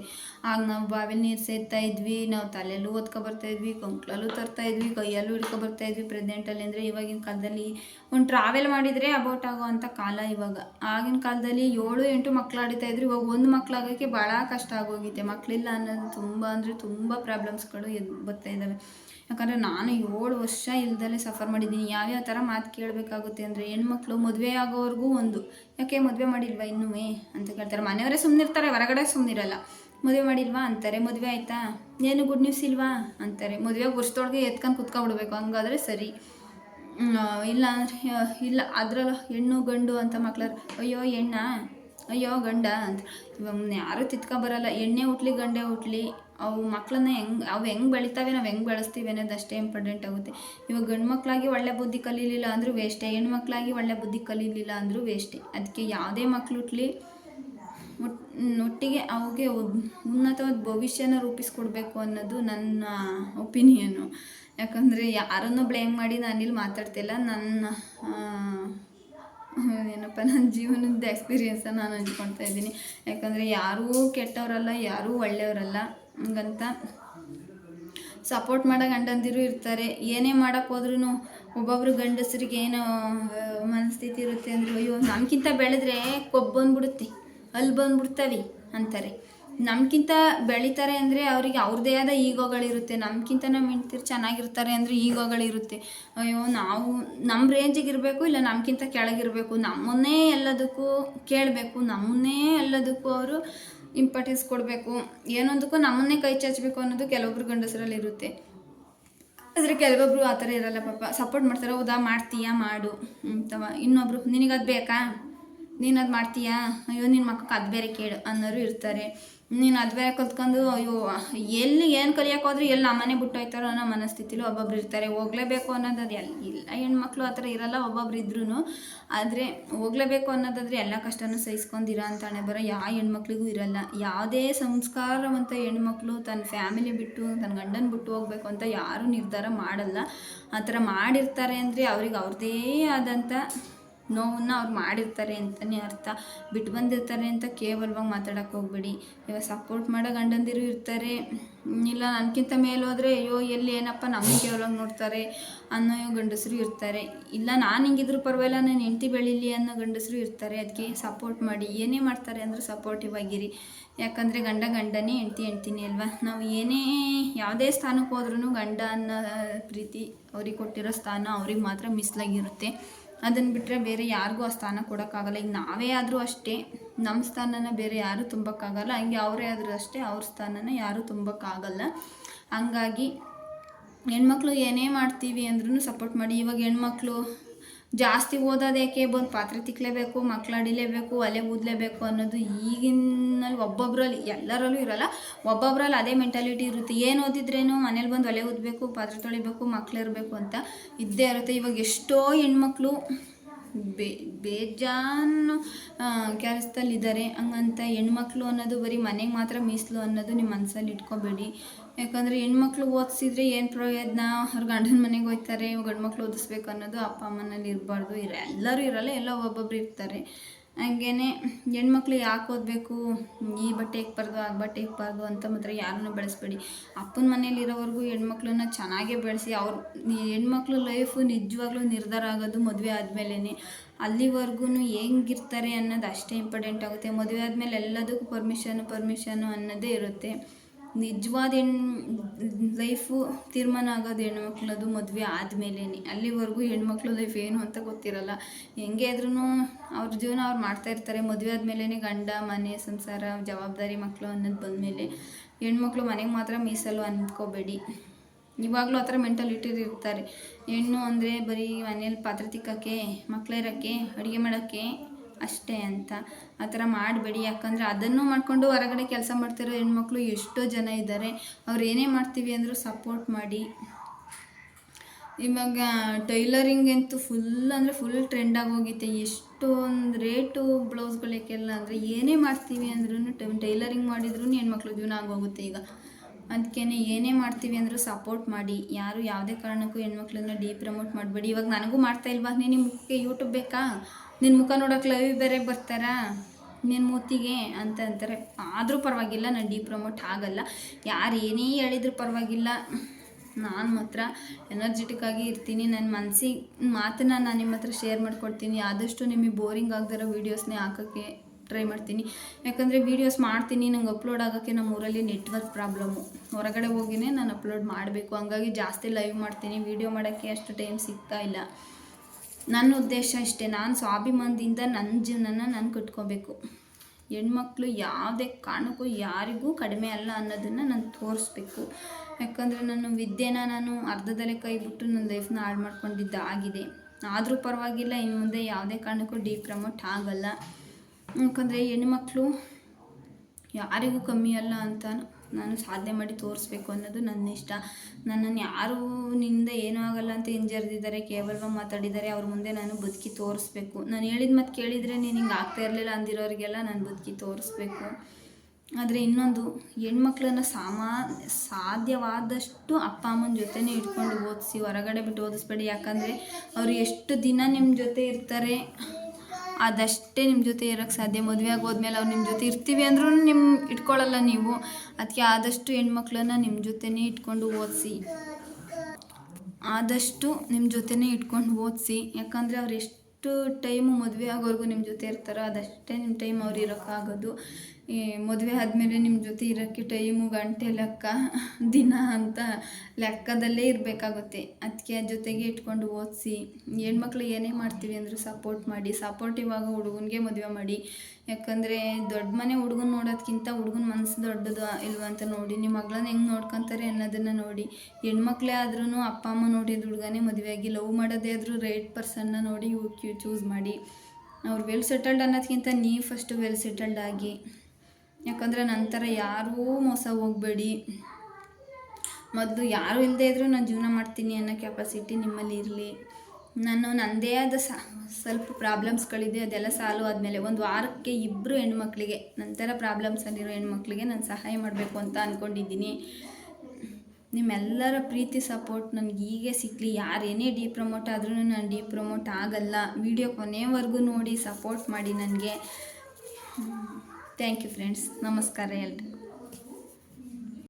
ಆಗ ನಾವು ಬಾವಿಲಿ ನೀರು ಸೇರ್ತಾ ಇದ್ವಿ, ನಾವು ತಲೆಯಲ್ಲೂ ಓದ್ಕೊ ಬರ್ತಾ ಇದ್ವಿ, ಕಂಕ್ಳಲ್ಲೂ ತರ್ತಾ ಇದ್ವಿ, ಕೈಯಲ್ಲೂ ಹಿಡ್ಕೊ ಬರ್ತಾ ಇದ್ವಿ ಪ್ರೆಸೆಂಟಲ್ಲಿ ಅಂದರೆ ಇವಾಗಿನ ಕಾಲದಲ್ಲಿ ಒಂದು ಟ್ರಾವೆಲ್ ಮಾಡಿದರೆ ಅಬೌಟ್ ಆಗೋ ಅಂಥ ಕಾಲ ಇವಾಗ. ಆಗಿನ ಕಾಲದಲ್ಲಿ ಏಳು ಎಂಟು ಮಕ್ಳು ಆಡಿತಾ ಇದ್ರು, ಇವಾಗ ಒಂದು ಮಕ್ಕಳಾಗೋಕ್ಕೆ ಭಾಳ ಕಷ್ಟ ಆಗೋಗಿದೆ. ಮಕ್ಕಳಿಲ್ಲ ಅನ್ನೋದು ತುಂಬ ಅಂದರೆ ತುಂಬ ಪ್ರಾಬ್ಲಮ್ಸ್ಗಳು ಎದ್ದು ಬರ್ತಾ ಇದ್ದಾವೆ ಯಾಕಂದರೆ ನಾನು ಏಳು ವರ್ಷ ಇಲ್ದಲೇ ಸಫರ್ ಮಾಡಿದ್ದೀನಿ. ಯಾವ್ಯಾವ ಥರ ಮಾತು ಕೇಳಬೇಕಾಗುತ್ತೆ ಅಂದರೆ ಹೆಣ್ಮಕ್ಳು ಮದುವೆ ಆಗೋವರೆಗೂ ಒಂದು. ಯಾಕೆ ಮದುವೆ ಮಾಡಿಲ್ವಾ ಇನ್ನೂ? ಅಂತ ಕೇಳ್ತಾರೆ. ಮನೆಯವರೇ ಸುಮ್ಮನಿರ್ತಾರೆ ಹೊರಗಡೆ ಸುಮ್ಮನಿರಲ್ಲ ಮದುವೆ ಮಾಡಿಲ್ವಾ ಅಂತಾರೆ. ಮದುವೆ ಆಯಿತಾ? ಏನು ಗುಡ್ ನ್ಯೂಸ್ ಇಲ್ವಾ ಅಂತಾರೆ. ಮದುವೆ ವರ್ಷದೊಳಗೆ ಎತ್ಕೊಂಡು ಕುತ್ಕೊಬಿಡ್ಬೇಕು. ಹಂಗಾದ್ರೆ ಸರಿ. ಇಲ್ಲ ಅಂದರೆ, ಇಲ್ಲ, ಅದ್ರಲ್ಲ ಹೆಣ್ಣು ಗಂಡು ಅಂತ ಮಕ್ಳು ಅಯ್ಯೋ, ಹೆಣ್ಣ? ಅಯ್ಯೋ ಗಂಡ ಅಂತ. ಇವಾಗ ಯಾರು ತಿತ್ಕೊ ಬರಲ್ಲ. ಎಣ್ಣೆ ಹುಟ್ಲಿ ಗಂಡೆ ಹುಟ್ಲಿ ಅವು ಮಕ್ಕಳನ್ನ ಹೆಂಗ್, ಅವು ಹೆಂಗೆ ಬೆಳಿತಾವೆ, ನಾವು ಹೆಂಗೆ ಬೆಳೆಸ್ತೀವಿ ಅನ್ನೋದು ಅಷ್ಟೇ ಇಂಪಾರ್ಟೆಂಟ್ ಆಗುತ್ತೆ. ಇವಾಗ ಗಂಡು ಮಕ್ಕಳಾಗಿ ಒಳ್ಳೆ ಬುದ್ಧಿ ಕಲೀಲಿಲ್ಲ ಅಂದರೂ ವೇಸ್ಟೇ ಹೆಣ್ಮಕ್ಳಾಗಿ ಒಳ್ಳೆ ಬುದ್ಧಿ ಕಲೀಲಿಲ್ಲ ಅಂದರೂ ವೇಸ್ಟೇ ಅದಕ್ಕೆ ಯಾವುದೇ ಮಕ್ಳು ಹುಟ್ಲಿ ಒಟ್, ಒಟ್ಟಿಗೆ ಅವಗೆ ಉನ್ನತವಾದ ಭವಿಷ್ಯನ ರೂಪಿಸ್ಕೊಡ್ಬೇಕು ಅನ್ನೋದು ನನ್ನ ಒಪಿನಿಯನ್ನು ಯಾಕಂದರೆ ಯಾರನ್ನು ಬ್ಲೇಮ್ ಮಾಡಿ ನಾನಿಲ್ಲಿ ಮಾತಾಡ್ತಿಲ್ಲ. ನನ್ನ ಏನಪ್ಪ ನನ್ನ ಜೀವನದ ಎಕ್ಸ್ಪೀರಿಯೆನ್ಸನ್ನು ನಾನು ಹಂಚ್ಕೊಳ್ತಾ ಇದ್ದೀನಿ. ಯಾಕಂದರೆ ಯಾರೂ ಕೆಟ್ಟವರಲ್ಲ, ಯಾರೂ ಒಳ್ಳೆಯವರಲ್ಲ ಹಂಗಂತ ಸಪೋರ್ಟ್ ಮಾಡೋ ಗಂಡಂದಿರು ಇರ್ತಾರೆ. ಏನೇ ಮಾಡೋಕ್ಕೆ ಹೋದ್ರೂ ಒಬ್ಬೊಬ್ರು ಗಂಡಸರಿಗೆ ಏನೋ ಮನಸ್ಥಿತಿ ಇರುತ್ತೆ ಅಂದರೆ, ಅಯ್ಯೋ ನಮ್ಗಿಂತ ಬೆಳೆದ್ರೆ ಕೊಬ್ಬು ಬಂದ್ಬಿಡುತ್ತೆ, ಅಲ್ಲಿ ಬಂದ್ಬಿಡ್ತಾವೆ ಅಂತಾರೆ. ನಮ್ಗಿಂತ ಬೆಳಿತಾರೆ ಅಂದರೆ ಅವರಿಗೆ ಅವ್ರದ್ದೇ ಆದ ಈಗೋಗಳಿರುತ್ತೆ. ನಮ್ಗಿಂತ ನಮ್ಮ ಹೆಂಡ್ತಿರು ಚೆನ್ನಾಗಿರ್ತಾರೆ ಅಂದರೆ ಈಗೋಗಳಿರುತ್ತೆ. ಅಯ್ಯೋ, ನಾವು ನಮ್ಮ ರೇಂಜಿಗೆ ಇರಬೇಕು ಇಲ್ಲ ನಮ್ಗಿಂತ ಕೆಳಗಿರಬೇಕು? ನಮ್ಮನ್ನೇ ಎಲ್ಲದಕ್ಕೂ ಕೇಳಬೇಕು. ನಮ್ಮನ್ನೇ ಎಲ್ಲದಕ್ಕೂ ಅವರು ಇಂಪಾರ್ಟೆನ್ಸ್ ಕೊಡಬೇಕು. ಏನೊಂದಕ್ಕೂ ನಮ್ಮನ್ನೇ ಕೈ ಚಾಚಬೇಕು ಅನ್ನೋದು ಕೆಲವೊಬ್ರು ಗಂಡಸರಲ್ಲಿ ಇರುತ್ತೆ. ಆದರೆ ಕೆಲವೊಬ್ರು ಆ ಥರ ಇರಲ್ಲ ಪಾಪ. ಸಪೋರ್ಟ್ ಮಾಡ್ತಾರೆ, ಹೌದಾ, ಮಾಡ್ತೀಯಾ? ಮಾಡು. ಅಂತವ ಇನ್ನೊಬ್ರು, ನಿನಗದು ಬೇಕಾ? ನೀನು ಅದು ಮಾಡ್ತೀಯಾ? ಅಯ್ಯೋ ನಿನ್ನ ಮಕ್ಕಕ್ಕೆ ಅದು ಬೇರೆ ಕೇಳು. ಅನ್ನೋರು ಇರ್ತಾರೆ. ನೀನು ಅದು ಬೇರೆ ಕಲ್ತ್ಕೊಂಡು, ಅಯ್ಯೋ, ಎಲ್ಲಿ ಏನು ಕಲಿಯೋಕೆ ಹೋದ್ರೆ ಎಲ್ಲಿ ನಮ್ಮನೆ ಬಿಟ್ಟು ಹೋಯ್ತಾರೋ ಅನ್ನೋ ಮನಸ್ಥಿತಿಲಿ ಒಬ್ಬೊಬ್ರು ಇರ್ತಾರೆ. ಹೋಗ್ಲೇಬೇಕು ಅನ್ನೋದು ಅದು ಎಲ್, ಇಲ್ಲ, ಹೆಣ್ಮಕ್ಳು ಆ ಥರ ಇರಲ್ಲ ಒಬ್ಬೊಬ್ರು ಇದ್ರೂ ಆದರೆ ಹೋಗ್ಲೇಬೇಕು ಅನ್ನೋದಾದರೆ ಎಲ್ಲ ಕಷ್ಟನೂ ಸಹಿಸ್ಕೊಂಡಿರೋ ಅಂತ ಹಣೆ ಬರೋ. ಯಾವ ಹೆಣ್ಮಕ್ಳಿಗೂ ಇರಲ್ಲ. ಯಾವುದೇ ಸಂಸ್ಕಾರವಂತ ಹೆಣ್ಮಕ್ಳು ತನ್ನ ಫ್ಯಾಮಿಲಿ ಬಿಟ್ಟು ತನ್ನ ಗಂಡನ ಬಿಟ್ಟು ಹೋಗ್ಬೇಕು ಅಂತ ಯಾರೂ ನಿರ್ಧಾರ ಮಾಡಲ್ಲ. ಆ ಥರ ಮಾಡಿರ್ತಾರೆ ಅಂದರೆ ಅವ್ರಿಗೆ ಅವ್ರದ್ದೇ ಆದಂಥ ನೋವನ್ನ ಅವ್ರು ಮಾಡಿರ್ತಾರೆ ಅಂತಲೇ ಅರ್ಥ. ಬಿಟ್ಟು ಬಂದಿರ್ತಾರೆ ಅಂತ ಕೇವಲವಾಗಿ ಮಾತಾಡೋಕೆ ಹೋಗ್ಬೇಡಿ. ಇವಾಗ ಸಪೋರ್ಟ್ ಮಾಡೋ ಗಂಡಂದಿರು ಇರ್ತಾರೆ. ಇಲ್ಲ ನನಗಿಂತ ಮೇಲೋದ್ರೆ ಅಯ್ಯೋ, ಎಲ್ಲಿ ಏನಪ್ಪ ನಮ್ಮ ಕೇವಲವಾಗಿ ನೋಡ್ತಾರೆ ಅನ್ನೋ ಗಂಡಸರು ಇರ್ತಾರೆ. ಇಲ್ಲ, ನಾನು ಹಿಂಗಿದ್ರು ಪರವಾಗಿಲ್ಲ, ನಾನು ಹೆಂಡತಿ ಬೆಳೀಲಿ ಅನ್ನೋ ಗಂಡಸರು ಇರ್ತಾರೆ. ಅದಕ್ಕೆ ಸಪೋರ್ಟ್ ಮಾಡಿ. ಏನೇ ಮಾಡ್ತಾರೆ ಅಂದರೂ ಸಪೋರ್ಟಿವ್ ಆಗಿರಿ. ಯಾಕಂದರೆ ಗಂಡ ಗಂಡನೇ, ಹೆಂಡ್ತಿ ಹೆಂಡ್ತೀನಿ ಅಲ್ವಾ? ನಾವು ಏನೇ ಯಾವುದೇ ಸ್ಥಾನಕ್ಕೆ ಹೋದ್ರೂ ಗಂಡ ಅನ್ನೋ ಪ್ರೀತಿ ಅವ್ರಿಗೆ ಕೊಟ್ಟಿರೋ ಸ್ಥಾನ ಅವ್ರಿಗೆ ಮಾತ್ರ ಮಿಸ್ಲಾಗಿರುತ್ತೆ. ಅದನ್ನು ಬಿಟ್ಟರೆ ಬೇರೆ ಯಾರಿಗೂ ಆ ಸ್ಥಾನ ಕೊಡೋಕ್ಕಾಗಲ್ಲ. ಈಗ ನಾವೇ ಆದರೂ ಅಷ್ಟೇ ನಮ್ಮ ಸ್ಥಾನನ ಬೇರೆ ಯಾರೂ ತುಂಬೋಕ್ಕಾಗಲ್ಲ. ಹಂಗೆ ಅವರೇ ಆದರೂ ಅಷ್ಟೇ, ಅವ್ರ ಸ್ಥಾನನ ಯಾರೂ ತುಂಬೋಕ್ಕಾಗಲ್ಲ. ಹಂಗಾಗಿ ಹೆಣ್ಮಕ್ಳು ಏನೇ ಮಾಡ್ತೀವಿ ಅಂದ್ರೂ ಸಪೋರ್ಟ್ ಮಾಡಿ. ಇವಾಗ ಹೆಣ್ಮಕ್ಳು ಜಾಸ್ತಿ ಓದೋದೇಕೆ ಬಂದು ಪಾತ್ರೆ ತಿಕ್ಕಲೇಬೇಕು ಮಕ್ಳು ಅಡಿಲೇಬೇಕು ಒಲೆ ಊದಲೇಬೇಕು ಅನ್ನೋದು ಈಗಿನಲ್ಲಿ ಒಬ್ಬೊಬ್ಬರಲ್ಲಿ ಎಲ್ಲರಲ್ಲೂ ಇರಲ್ಲ. ಒಬ್ಬೊಬ್ಬರಲ್ಲಿ ಅದೇ ಮೆಂಟಾಲಿಟಿ ಇರುತ್ತೆ. ಏನು ಓದಿದ್ರೇನು ಮನೇಲಿ ಬಂದು ಒಲೆ ಊದಬೇಕು, ಪಾತ್ರೆ ತೊಳಿಬೇಕು, ಮಕ್ಳು ಇರಬೇಕು ಅಂತ ಇದ್ದೇ ಇರುತ್ತೆ. ಇವಾಗ ಎಷ್ಟೋ ಹೆಣ್ಮಕ್ಳು ಬೇ, ಬೇಜಾನು ಕೆಲಸದಲ್ಲಿದ್ದಾರೆ. ಹಂಗಂತ ಹೆಣ್ಮಕ್ಳು ಅನ್ನೋದು ಬರೀ ಮನೆಗೆ ಮಾತ್ರ ಮೀಸಲು ಅನ್ನೋದು ನಿಮ್ಮ ಮನಸ್ಸಲ್ಲಿ ಇಟ್ಕೋಬೇಡಿ. ಯಾಕಂದರೆ ಹೆಣ್ಮಕ್ಳು ಓದಿಸಿದ್ರೆ ಏನು ಪ್ರಯೋಜನ? ಅವ್ರ ಗಂಡನ ಮನೆಗೆ ಹೋಗ್ತಾರೆ ಗಂಡು ಮಕ್ಳು ಓದಿಸ್ಬೇಕು ಅನ್ನೋದು ಅಪ್ಪ ಅಮ್ಮನಲ್ಲಿ ಇರಬಾರ್ದು ಇರ, ಎಲ್ಲರೂ ಇರಲ್ಲ, ಎಲ್ಲ ಒಬ್ಬೊಬ್ರು ಇರ್ತಾರೆ. ಹಂಗೇನೆ ಹೆಣ್ಮಕ್ಳು ಯಾಕೆ ಓದಬೇಕು? ಈ ಬಟ್ಟೆ ಇಕ್ಬಾರ್ದು ಆ ಬಟ್ಟೆ ಇಕ್ಬಾರ್ದು ಅಂತ ಮಾತ್ರ ಯಾರನ್ನು ಬೆಳೆಸ್ಬೇಡಿ. ಅಪ್ಪನ ಮನೇಲಿರೋವರೆಗೂ ಹೆಣ್ಮಕ್ಳನ್ನ ಚೆನ್ನಾಗೇ ಬೆಳೆಸಿ, ಅವ್ರು ಹೆಣ್ಮಕ್ಳು ಲೈಫು ನಿಜವಾಗ್ಲೂ ನಿರ್ಧಾರ ಆಗೋದು ಮದುವೆ ಆದಮೇಲೆ ಅಲ್ಲಿವರೆಗೂ ಹೆಂಗಿರ್ತಾರೆ ಅನ್ನೋದು ಅಷ್ಟೇ ಇಂಪಾರ್ಟೆಂಟ್ ಆಗುತ್ತೆ. ಮದುವೆ ಆದಮೇಲೆ ಎಲ್ಲದಕ್ಕೂ ಪರ್ಮಿಷನು ಪರ್ಮಿಷನು ಅನ್ನೋದೇ ಇರುತ್ತೆ. ನಿಜವಾದ ಲೈಫು ತೀರ್ಮಾನ ಆಗೋದು ಹೆಣ್ಮಕ್ಳದು ಮದುವೆ ಆದಮೇಲೆ ಅಲ್ಲಿವರೆಗೂ ಹೆಣ್ಮಕ್ಳು ಲೈಫ್ ಏನು ಅಂತ ಗೊತ್ತಿರಲ್ಲ. ಹೆಂಗೆ ಆದ್ರೂ ಅವ್ರ ಜೀವನ ಅವ್ರು ಮಾಡ್ತಾ ಇರ್ತಾರೆ. ಮದುವೆ ಆದಮೇಲೆ ಗಂಡ, ಮನೆ, ಸಂಸಾರ, ಜವಾಬ್ದಾರಿ ಮಕ್ಕಳು ಅನ್ನೋದು ಬಂದಮೇಲೆ ಹೆಣ್ಮಕ್ಳು ಮನೆಗೆ ಮಾತ್ರ ಮೀಸಲು ಅಂದ್ಕೋಬೇಡಿ ಇವಾಗಲೂ ಆ ಥರ ಮೆಂಟಾಲಿಟಿ ಇರ್ತಾರೆ. ಹೆಣ್ಣು ಅಂದರೆ ಬರೀ ಮನೇಲಿ ಪಾತ್ರೆ ತಿಕ್ಕಕ್ಕೆ ಮಕ್ಕಳಿರೋಕ್ಕೆ ಅಡುಗೆ ಮಾಡೋಕ್ಕೆ ಅಷ್ಟೇ ಅಂತ ಆ ಥರ ಮಾಡಬೇಡಿ. ಯಾಕಂದರೆ ಅದನ್ನು ಮಾಡಿಕೊಂಡು ಹೊರಗಡೆ ಕೆಲಸ ಮಾಡ್ತಿರೋ ಹೆಣ್ಮಕ್ಳು ಎಷ್ಟೋ ಜನ ಇದ್ದಾರೆ. ಅವ್ರು ಏನೇ ಮಾಡ್ತೀವಿ ಅಂದರೂ ಸಪೋರ್ಟ್ ಮಾಡಿ. ಇವಾಗ ಟೈಲರಿಂಗ್ ಅಂತೂ ಫುಲ್ ಅಂದರೆ ಫುಲ್ ಟ್ರೆಂಡಾಗಿ ಹೋಗಿತ್ತೆ ಎಷ್ಟೊಂದು ರೇಟು ಬ್ಲೌಸ್ಗಳಿಗೆಲ್ಲ ಅಂದರೆ ಏನೇ ಮಾಡ್ತೀವಿ ಅಂದ್ರೂ ಟೈಲರಿಂಗ್ ಮಾಡಿದ್ರು ಹೆಣ್ಮಕ್ಳು ಜೀವನ ಆಗೋಗುತ್ತೆ ಈಗ. ಅದಕ್ಕೇ ಏನೇ ಮಾಡ್ತೀವಿ ಅಂದರೂ ಸಪೋರ್ಟ್ ಮಾಡಿ. ಯಾರು ಯಾವುದೇ ಕಾರಣಕ್ಕೂ ಹೆಣ್ಮಕ್ಳನ್ನ ಡಿ ಪ್ರಮೋಟ್ ಮಾಡಬೇಡಿ. ಇವಾಗ ನನಗೂ ಮಾಡ್ತಾ ಇಲ್ವಾ? ಮುಖಕ್ಕೆ ಯೂಟ್ಯೂಬ್ ಬೇಕಾ? ನಿನ್ನ ಮುಖ ನೋಡೋಕೆ ಲೈವ್ ಬೇರೆ ಬರ್ತಾರಾ? ನಿನ್ನ ಮೂತಿಗೆ ಅಂತ ಅಂತಾರೆ. ಆದರೂ ಪರವಾಗಿಲ್ಲ, ನಾನು ಡಿ ಪ್ರಮೋಟ್ ಆಗಲ್ಲ. ಯಾರು ಏನೇ ಹೇಳಿದ್ರು ಪರವಾಗಿಲ್ಲ. ನಾನು ಮಾತ್ರ ಎನರ್ಜೆಟಿಕ್ ಆಗಿ ಇರ್ತೀನಿ. ನನ್ನ ಮನಸ್ಸಿಗೆ ಮಾತನ್ನ ನಾನು ನಿಮ್ಮ ಹತ್ರ ಶೇರ್ ಮಾಡ್ಕೊಡ್ತೀನಿ. ಆದಷ್ಟು ನಿಮಗೆ ಬೋರಿಂಗ್ ಆಗದಿರೋ ವೀಡಿಯೋಸ್ನೇ ಹಾಕೋಕ್ಕೆ ಟ್ರೈ ಮಾಡ್ತೀನಿ. ಯಾಕಂದರೆ ವೀಡಿಯೋಸ್ ಮಾಡ್ತೀನಿ, ನಂಗೆ ಅಪ್ಲೋಡ್ ಆಗೋಕ್ಕೆ ನಮ್ಮ ಊರಲ್ಲಿ ನೆಟ್ವರ್ಕ್ ಪ್ರಾಬ್ಲಮ್ಮು ಹೊರಗಡೆ ಹೋಗಿನೇ ನಾನು ಅಪ್ಲೋಡ್ ಮಾಡಬೇಕು. ಹಂಗಾಗಿ ಜಾಸ್ತಿ ಲೈವ್ ಮಾಡ್ತೀನಿ. ವೀಡಿಯೋ ಮಾಡೋಕ್ಕೆ ಅಷ್ಟು ಟೈಮ್ ಸಿಗ್ತಾ ಇಲ್ಲ. ನನ್ನ ಉದ್ದೇಶ ಇಷ್ಟೇ, ನಾನು ಸ್ವಾಭಿಮಾನದಿಂದ ನನ್ನ ಜೀವನನ ನಾನು ಕಟ್ಕೋಬೇಕು. ಹೆಣ್ಮಕ್ಳು ಯಾವುದೇ ಕಾರಣಕ್ಕೂ ಯಾರಿಗೂ ಕಡಿಮೆ ಅಲ್ಲ ಅನ್ನೋದನ್ನು ನಾನು ತೋರಿಸ್ಬೇಕು. ಯಾಕಂದರೆ ನಾನು ವಿದ್ಯೆನ ನಾನು ಅರ್ಧದಲ್ಲೇ ಕೈ ಬಿಟ್ಟು ನನ್ನ ಲೈಫ್ನ ಹಾಳು ಮಾಡ್ಕೊಂಡಿದ್ದ ಆಗಿದೆ. ಆದರೂ ಪರವಾಗಿಲ್ಲ ಇನ್ನು ಮುಂದೆ ಯಾವುದೇ ಕಾರಣಕ್ಕೂ ಡಿ ಪ್ರಮೋಟ್ ಆಗಲ್ಲ. ಯಾಕಂದರೆ ಹೆಣ್ಮಕ್ಳು ಯಾರಿಗೂ ಕಮ್ಮಿ ಅಲ್ಲ ಅಂತ ನಾನು ಸಾಧನೆ ಮಾಡಿ ತೋರಿಸ್ಬೇಕು ಅನ್ನೋದು ನನ್ನ ಇಷ್ಟ. ನನ್ನನ್ನು ಯಾರು ನಿಂದ ಏನೂ ಆಗಲ್ಲ ಅಂತ ಹಿಂಜರಿದಿದ್ದಾರೆ ಕೇವಲ ಮಾತಾಡಿದ್ದಾರೆ, ಅವ್ರ ಮುಂದೆ ನಾನು ಬದುಕಿ ತೋರಿಸ್ಬೇಕು. ನಾನು ಹೇಳಿದ ಮತ್ತು ಕೇಳಿದರೆ ನೀನು ಹಿಂಗೆ ಆಗ್ತಾ ಇರಲಿಲ್ಲ ಅಂದಿರೋರಿಗೆಲ್ಲ ನಾನು ಬದುಕಿ ತೋರಿಸ್ಬೇಕು. ಆದರೆ ಇನ್ನೊಂದು, ಹೆಣ್ಮಕ್ಳನ್ನ ಸಾಮಾ, ಸಾಧ್ಯವಾದಷ್ಟು ಅಪ್ಪ ಅಮ್ಮನ ಜೊತೆನೇ ಇಟ್ಕೊಂಡು ಓದಿಸಿ, ಹೊರಗಡೆ ಬಿಟ್ಟು ಓದಿಸ್ಬೇಡಿ. ಯಾಕಂದರೆ ಅವರು ಎಷ್ಟು ದಿನ ನಿಮ್ಮ ಜೊತೆ ಇರ್ತಾರೆ ಅದಷ್ಟೇ ನಿಮ್ಮ ಜೊತೆ ಇರೋಕ್ಕೆ ಸಾಧ್ಯ. ಮದುವೆ ಆಗೋದ್ಮೇಲೆ ಅವ್ರು ನಿಮ್ಮ ಜೊತೆ ಇರ್ತೀವಿ ಅಂದ್ರೂ ನಿಮ್ಮ ಇಟ್ಕೊಳ್ಳಲ್ಲ ನೀವು. ಅದಕ್ಕೆ ಆದಷ್ಟು ಹೆಣ್ಮಕ್ಳನ್ನ ನಿಮ್ಮ ಜೊತೆನೇ ಇಟ್ಕೊಂಡು ಓದಿಸಿ. ಆದಷ್ಟು ನಿಮ್ಮ ಜೊತೆನೇ ಇಟ್ಕೊಂಡು ಓದಿಸಿ. ಯಾಕಂದರೆ ಅವ್ರು ಎಷ್ಟು ಟೈಮು ಮದುವೆ ಆಗೋವರೆಗೂ ನಿಮ್ಮ ಜೊತೆ ಇರ್ತಾರೋ ಅದಷ್ಟೇ ನಿಮ್ಮ ಟೈಮ್ ಅವ್ರು ಇರೋಕ್ಕಾಗೋದು ಈ ಮದುವೆ ಆದಮೇಲೆ ನಿಮ್ಮ ಜೊತೆ ಇರೋಕ್ಕೆ ಟೈಮು ಗಂಟೆ ಲೆಕ್ಕ, ದಿನ ಅಂತ ಲೆಕ್ಕದಲ್ಲೇ ಇರಬೇಕಾಗುತ್ತೆ. ಅದಕ್ಕೆ ಜೊತೆಗೆ ಇಟ್ಕೊಂಡು ಓದಿಸಿ, ಹೆಣ್ಮಕ್ಳು ಏನೇ ಮಾಡ್ತೀವಿ ಅಂದರೂ ಸಪೋರ್ಟ್ ಮಾಡಿ ಸಪೋರ್ಟಿವ್ ಆಗೋ ಹುಡುಗನಿಗೆ ಮದುವೆ ಮಾಡಿ. ಯಾಕಂದರೆ ದೊಡ್ಡ ಮನೆ ಹುಡುಗನ ನೋಡೋದಕ್ಕಿಂತ ಹುಡುಗನ ಮನಸ್ಸು ದೊಡ್ಡದು ಇಲ್ವಾ ಅಂತ ನೋಡಿ ನಿಮ್ಮ ಮಗಳನ್ನ ಹೆಂಗೆ ನೋಡ್ಕೊತಾರೆ ಅನ್ನೋದನ್ನು ನೋಡಿ. ಹೆಣ್ಮಕ್ಳೇ ಆದ್ರೂ ಅಪ್ಪ, ಅಮ್ಮ ನೋಡಿದ ಹುಡುಗನೇ ಮದುವೆ ಆಗಿ ಲವ್ ಮಾಡೋದೇ ಆದರೂ ರೈಟ್ ಪರ್ಸನ್ನ ನೋಡಿ ಚೂಸ್ ಮಾಡಿ. ಅವ್ರು ವೆಲ್ ಸೆಟಲ್ಡ್ ಅನ್ನೋದಕ್ಕಿಂತ ನೀವು ಫಸ್ಟು ವೆಲ್ ಸೆಟಲ್ಡ್ ಆಗಿ. ಯಾಕಂದರೆ ನಂತರ ಯಾರೂ ಮೋಸ ಹೋಗಬೇಡಿ. ಮೊದಲು ಯಾರು ಇಲ್ಲದೇ ಇದ್ದರೂ ನಾನು ಜೀವನ ಮಾಡ್ತೀನಿ ಅನ್ನೋ ಕೆಪಾಸಿಟಿ ನಿಮ್ಮಲ್ಲಿ ಇರಲಿ. ನಾನು ನನ್ನದೇ ಆದ ಸ, ಸ್ವಲ್ಪ ಪ್ರಾಬ್ಲಮ್ಸ್ಗಳಿದೆ ಅದೆಲ್ಲ ಸಾಲು ಆದಮೇಲೆ ಒಂದು ವಾರಕ್ಕೆ ಇಬ್ಬರು ಹೆಣ್ಮಕ್ಳಿಗೆ, ನಂತರ ಪ್ರಾಬ್ಲಮ್ಸಲ್ಲಿರೋ ಹೆಣ್ಮಕ್ಳಿಗೆ ನಾನು ಸಹಾಯ ಮಾಡಬೇಕು ಅಂತ ಅಂದ್ಕೊಂಡಿದ್ದೀನಿ ನಿಮ್ಮೆಲ್ಲರ ಪ್ರೀತಿ ಸಪೋರ್ಟ್ ನನಗೆ ಹೀಗೆ ಸಿಕ್ಕಲಿ ಯಾರೇನೇ ಡಿ ಪ್ರಮೋಟ್ ಆದ್ರೂ ನಾನು ಡಿ ಪ್ರಮೋಟ್ ಆಗಲ್ಲ. ವಿಡಿಯೋ ಕೊನೆವರೆಗೂ ನೋಡಿ ಸಪೋರ್ಟ್ ಮಾಡಿ ನನಗೆ. ಥ್ಯಾಂಕ್ ಯು ಫ್ರೆಂಡ್ಸ್ ನಮಸ್ಕಾರ ಎಲ್ರಿಗೂ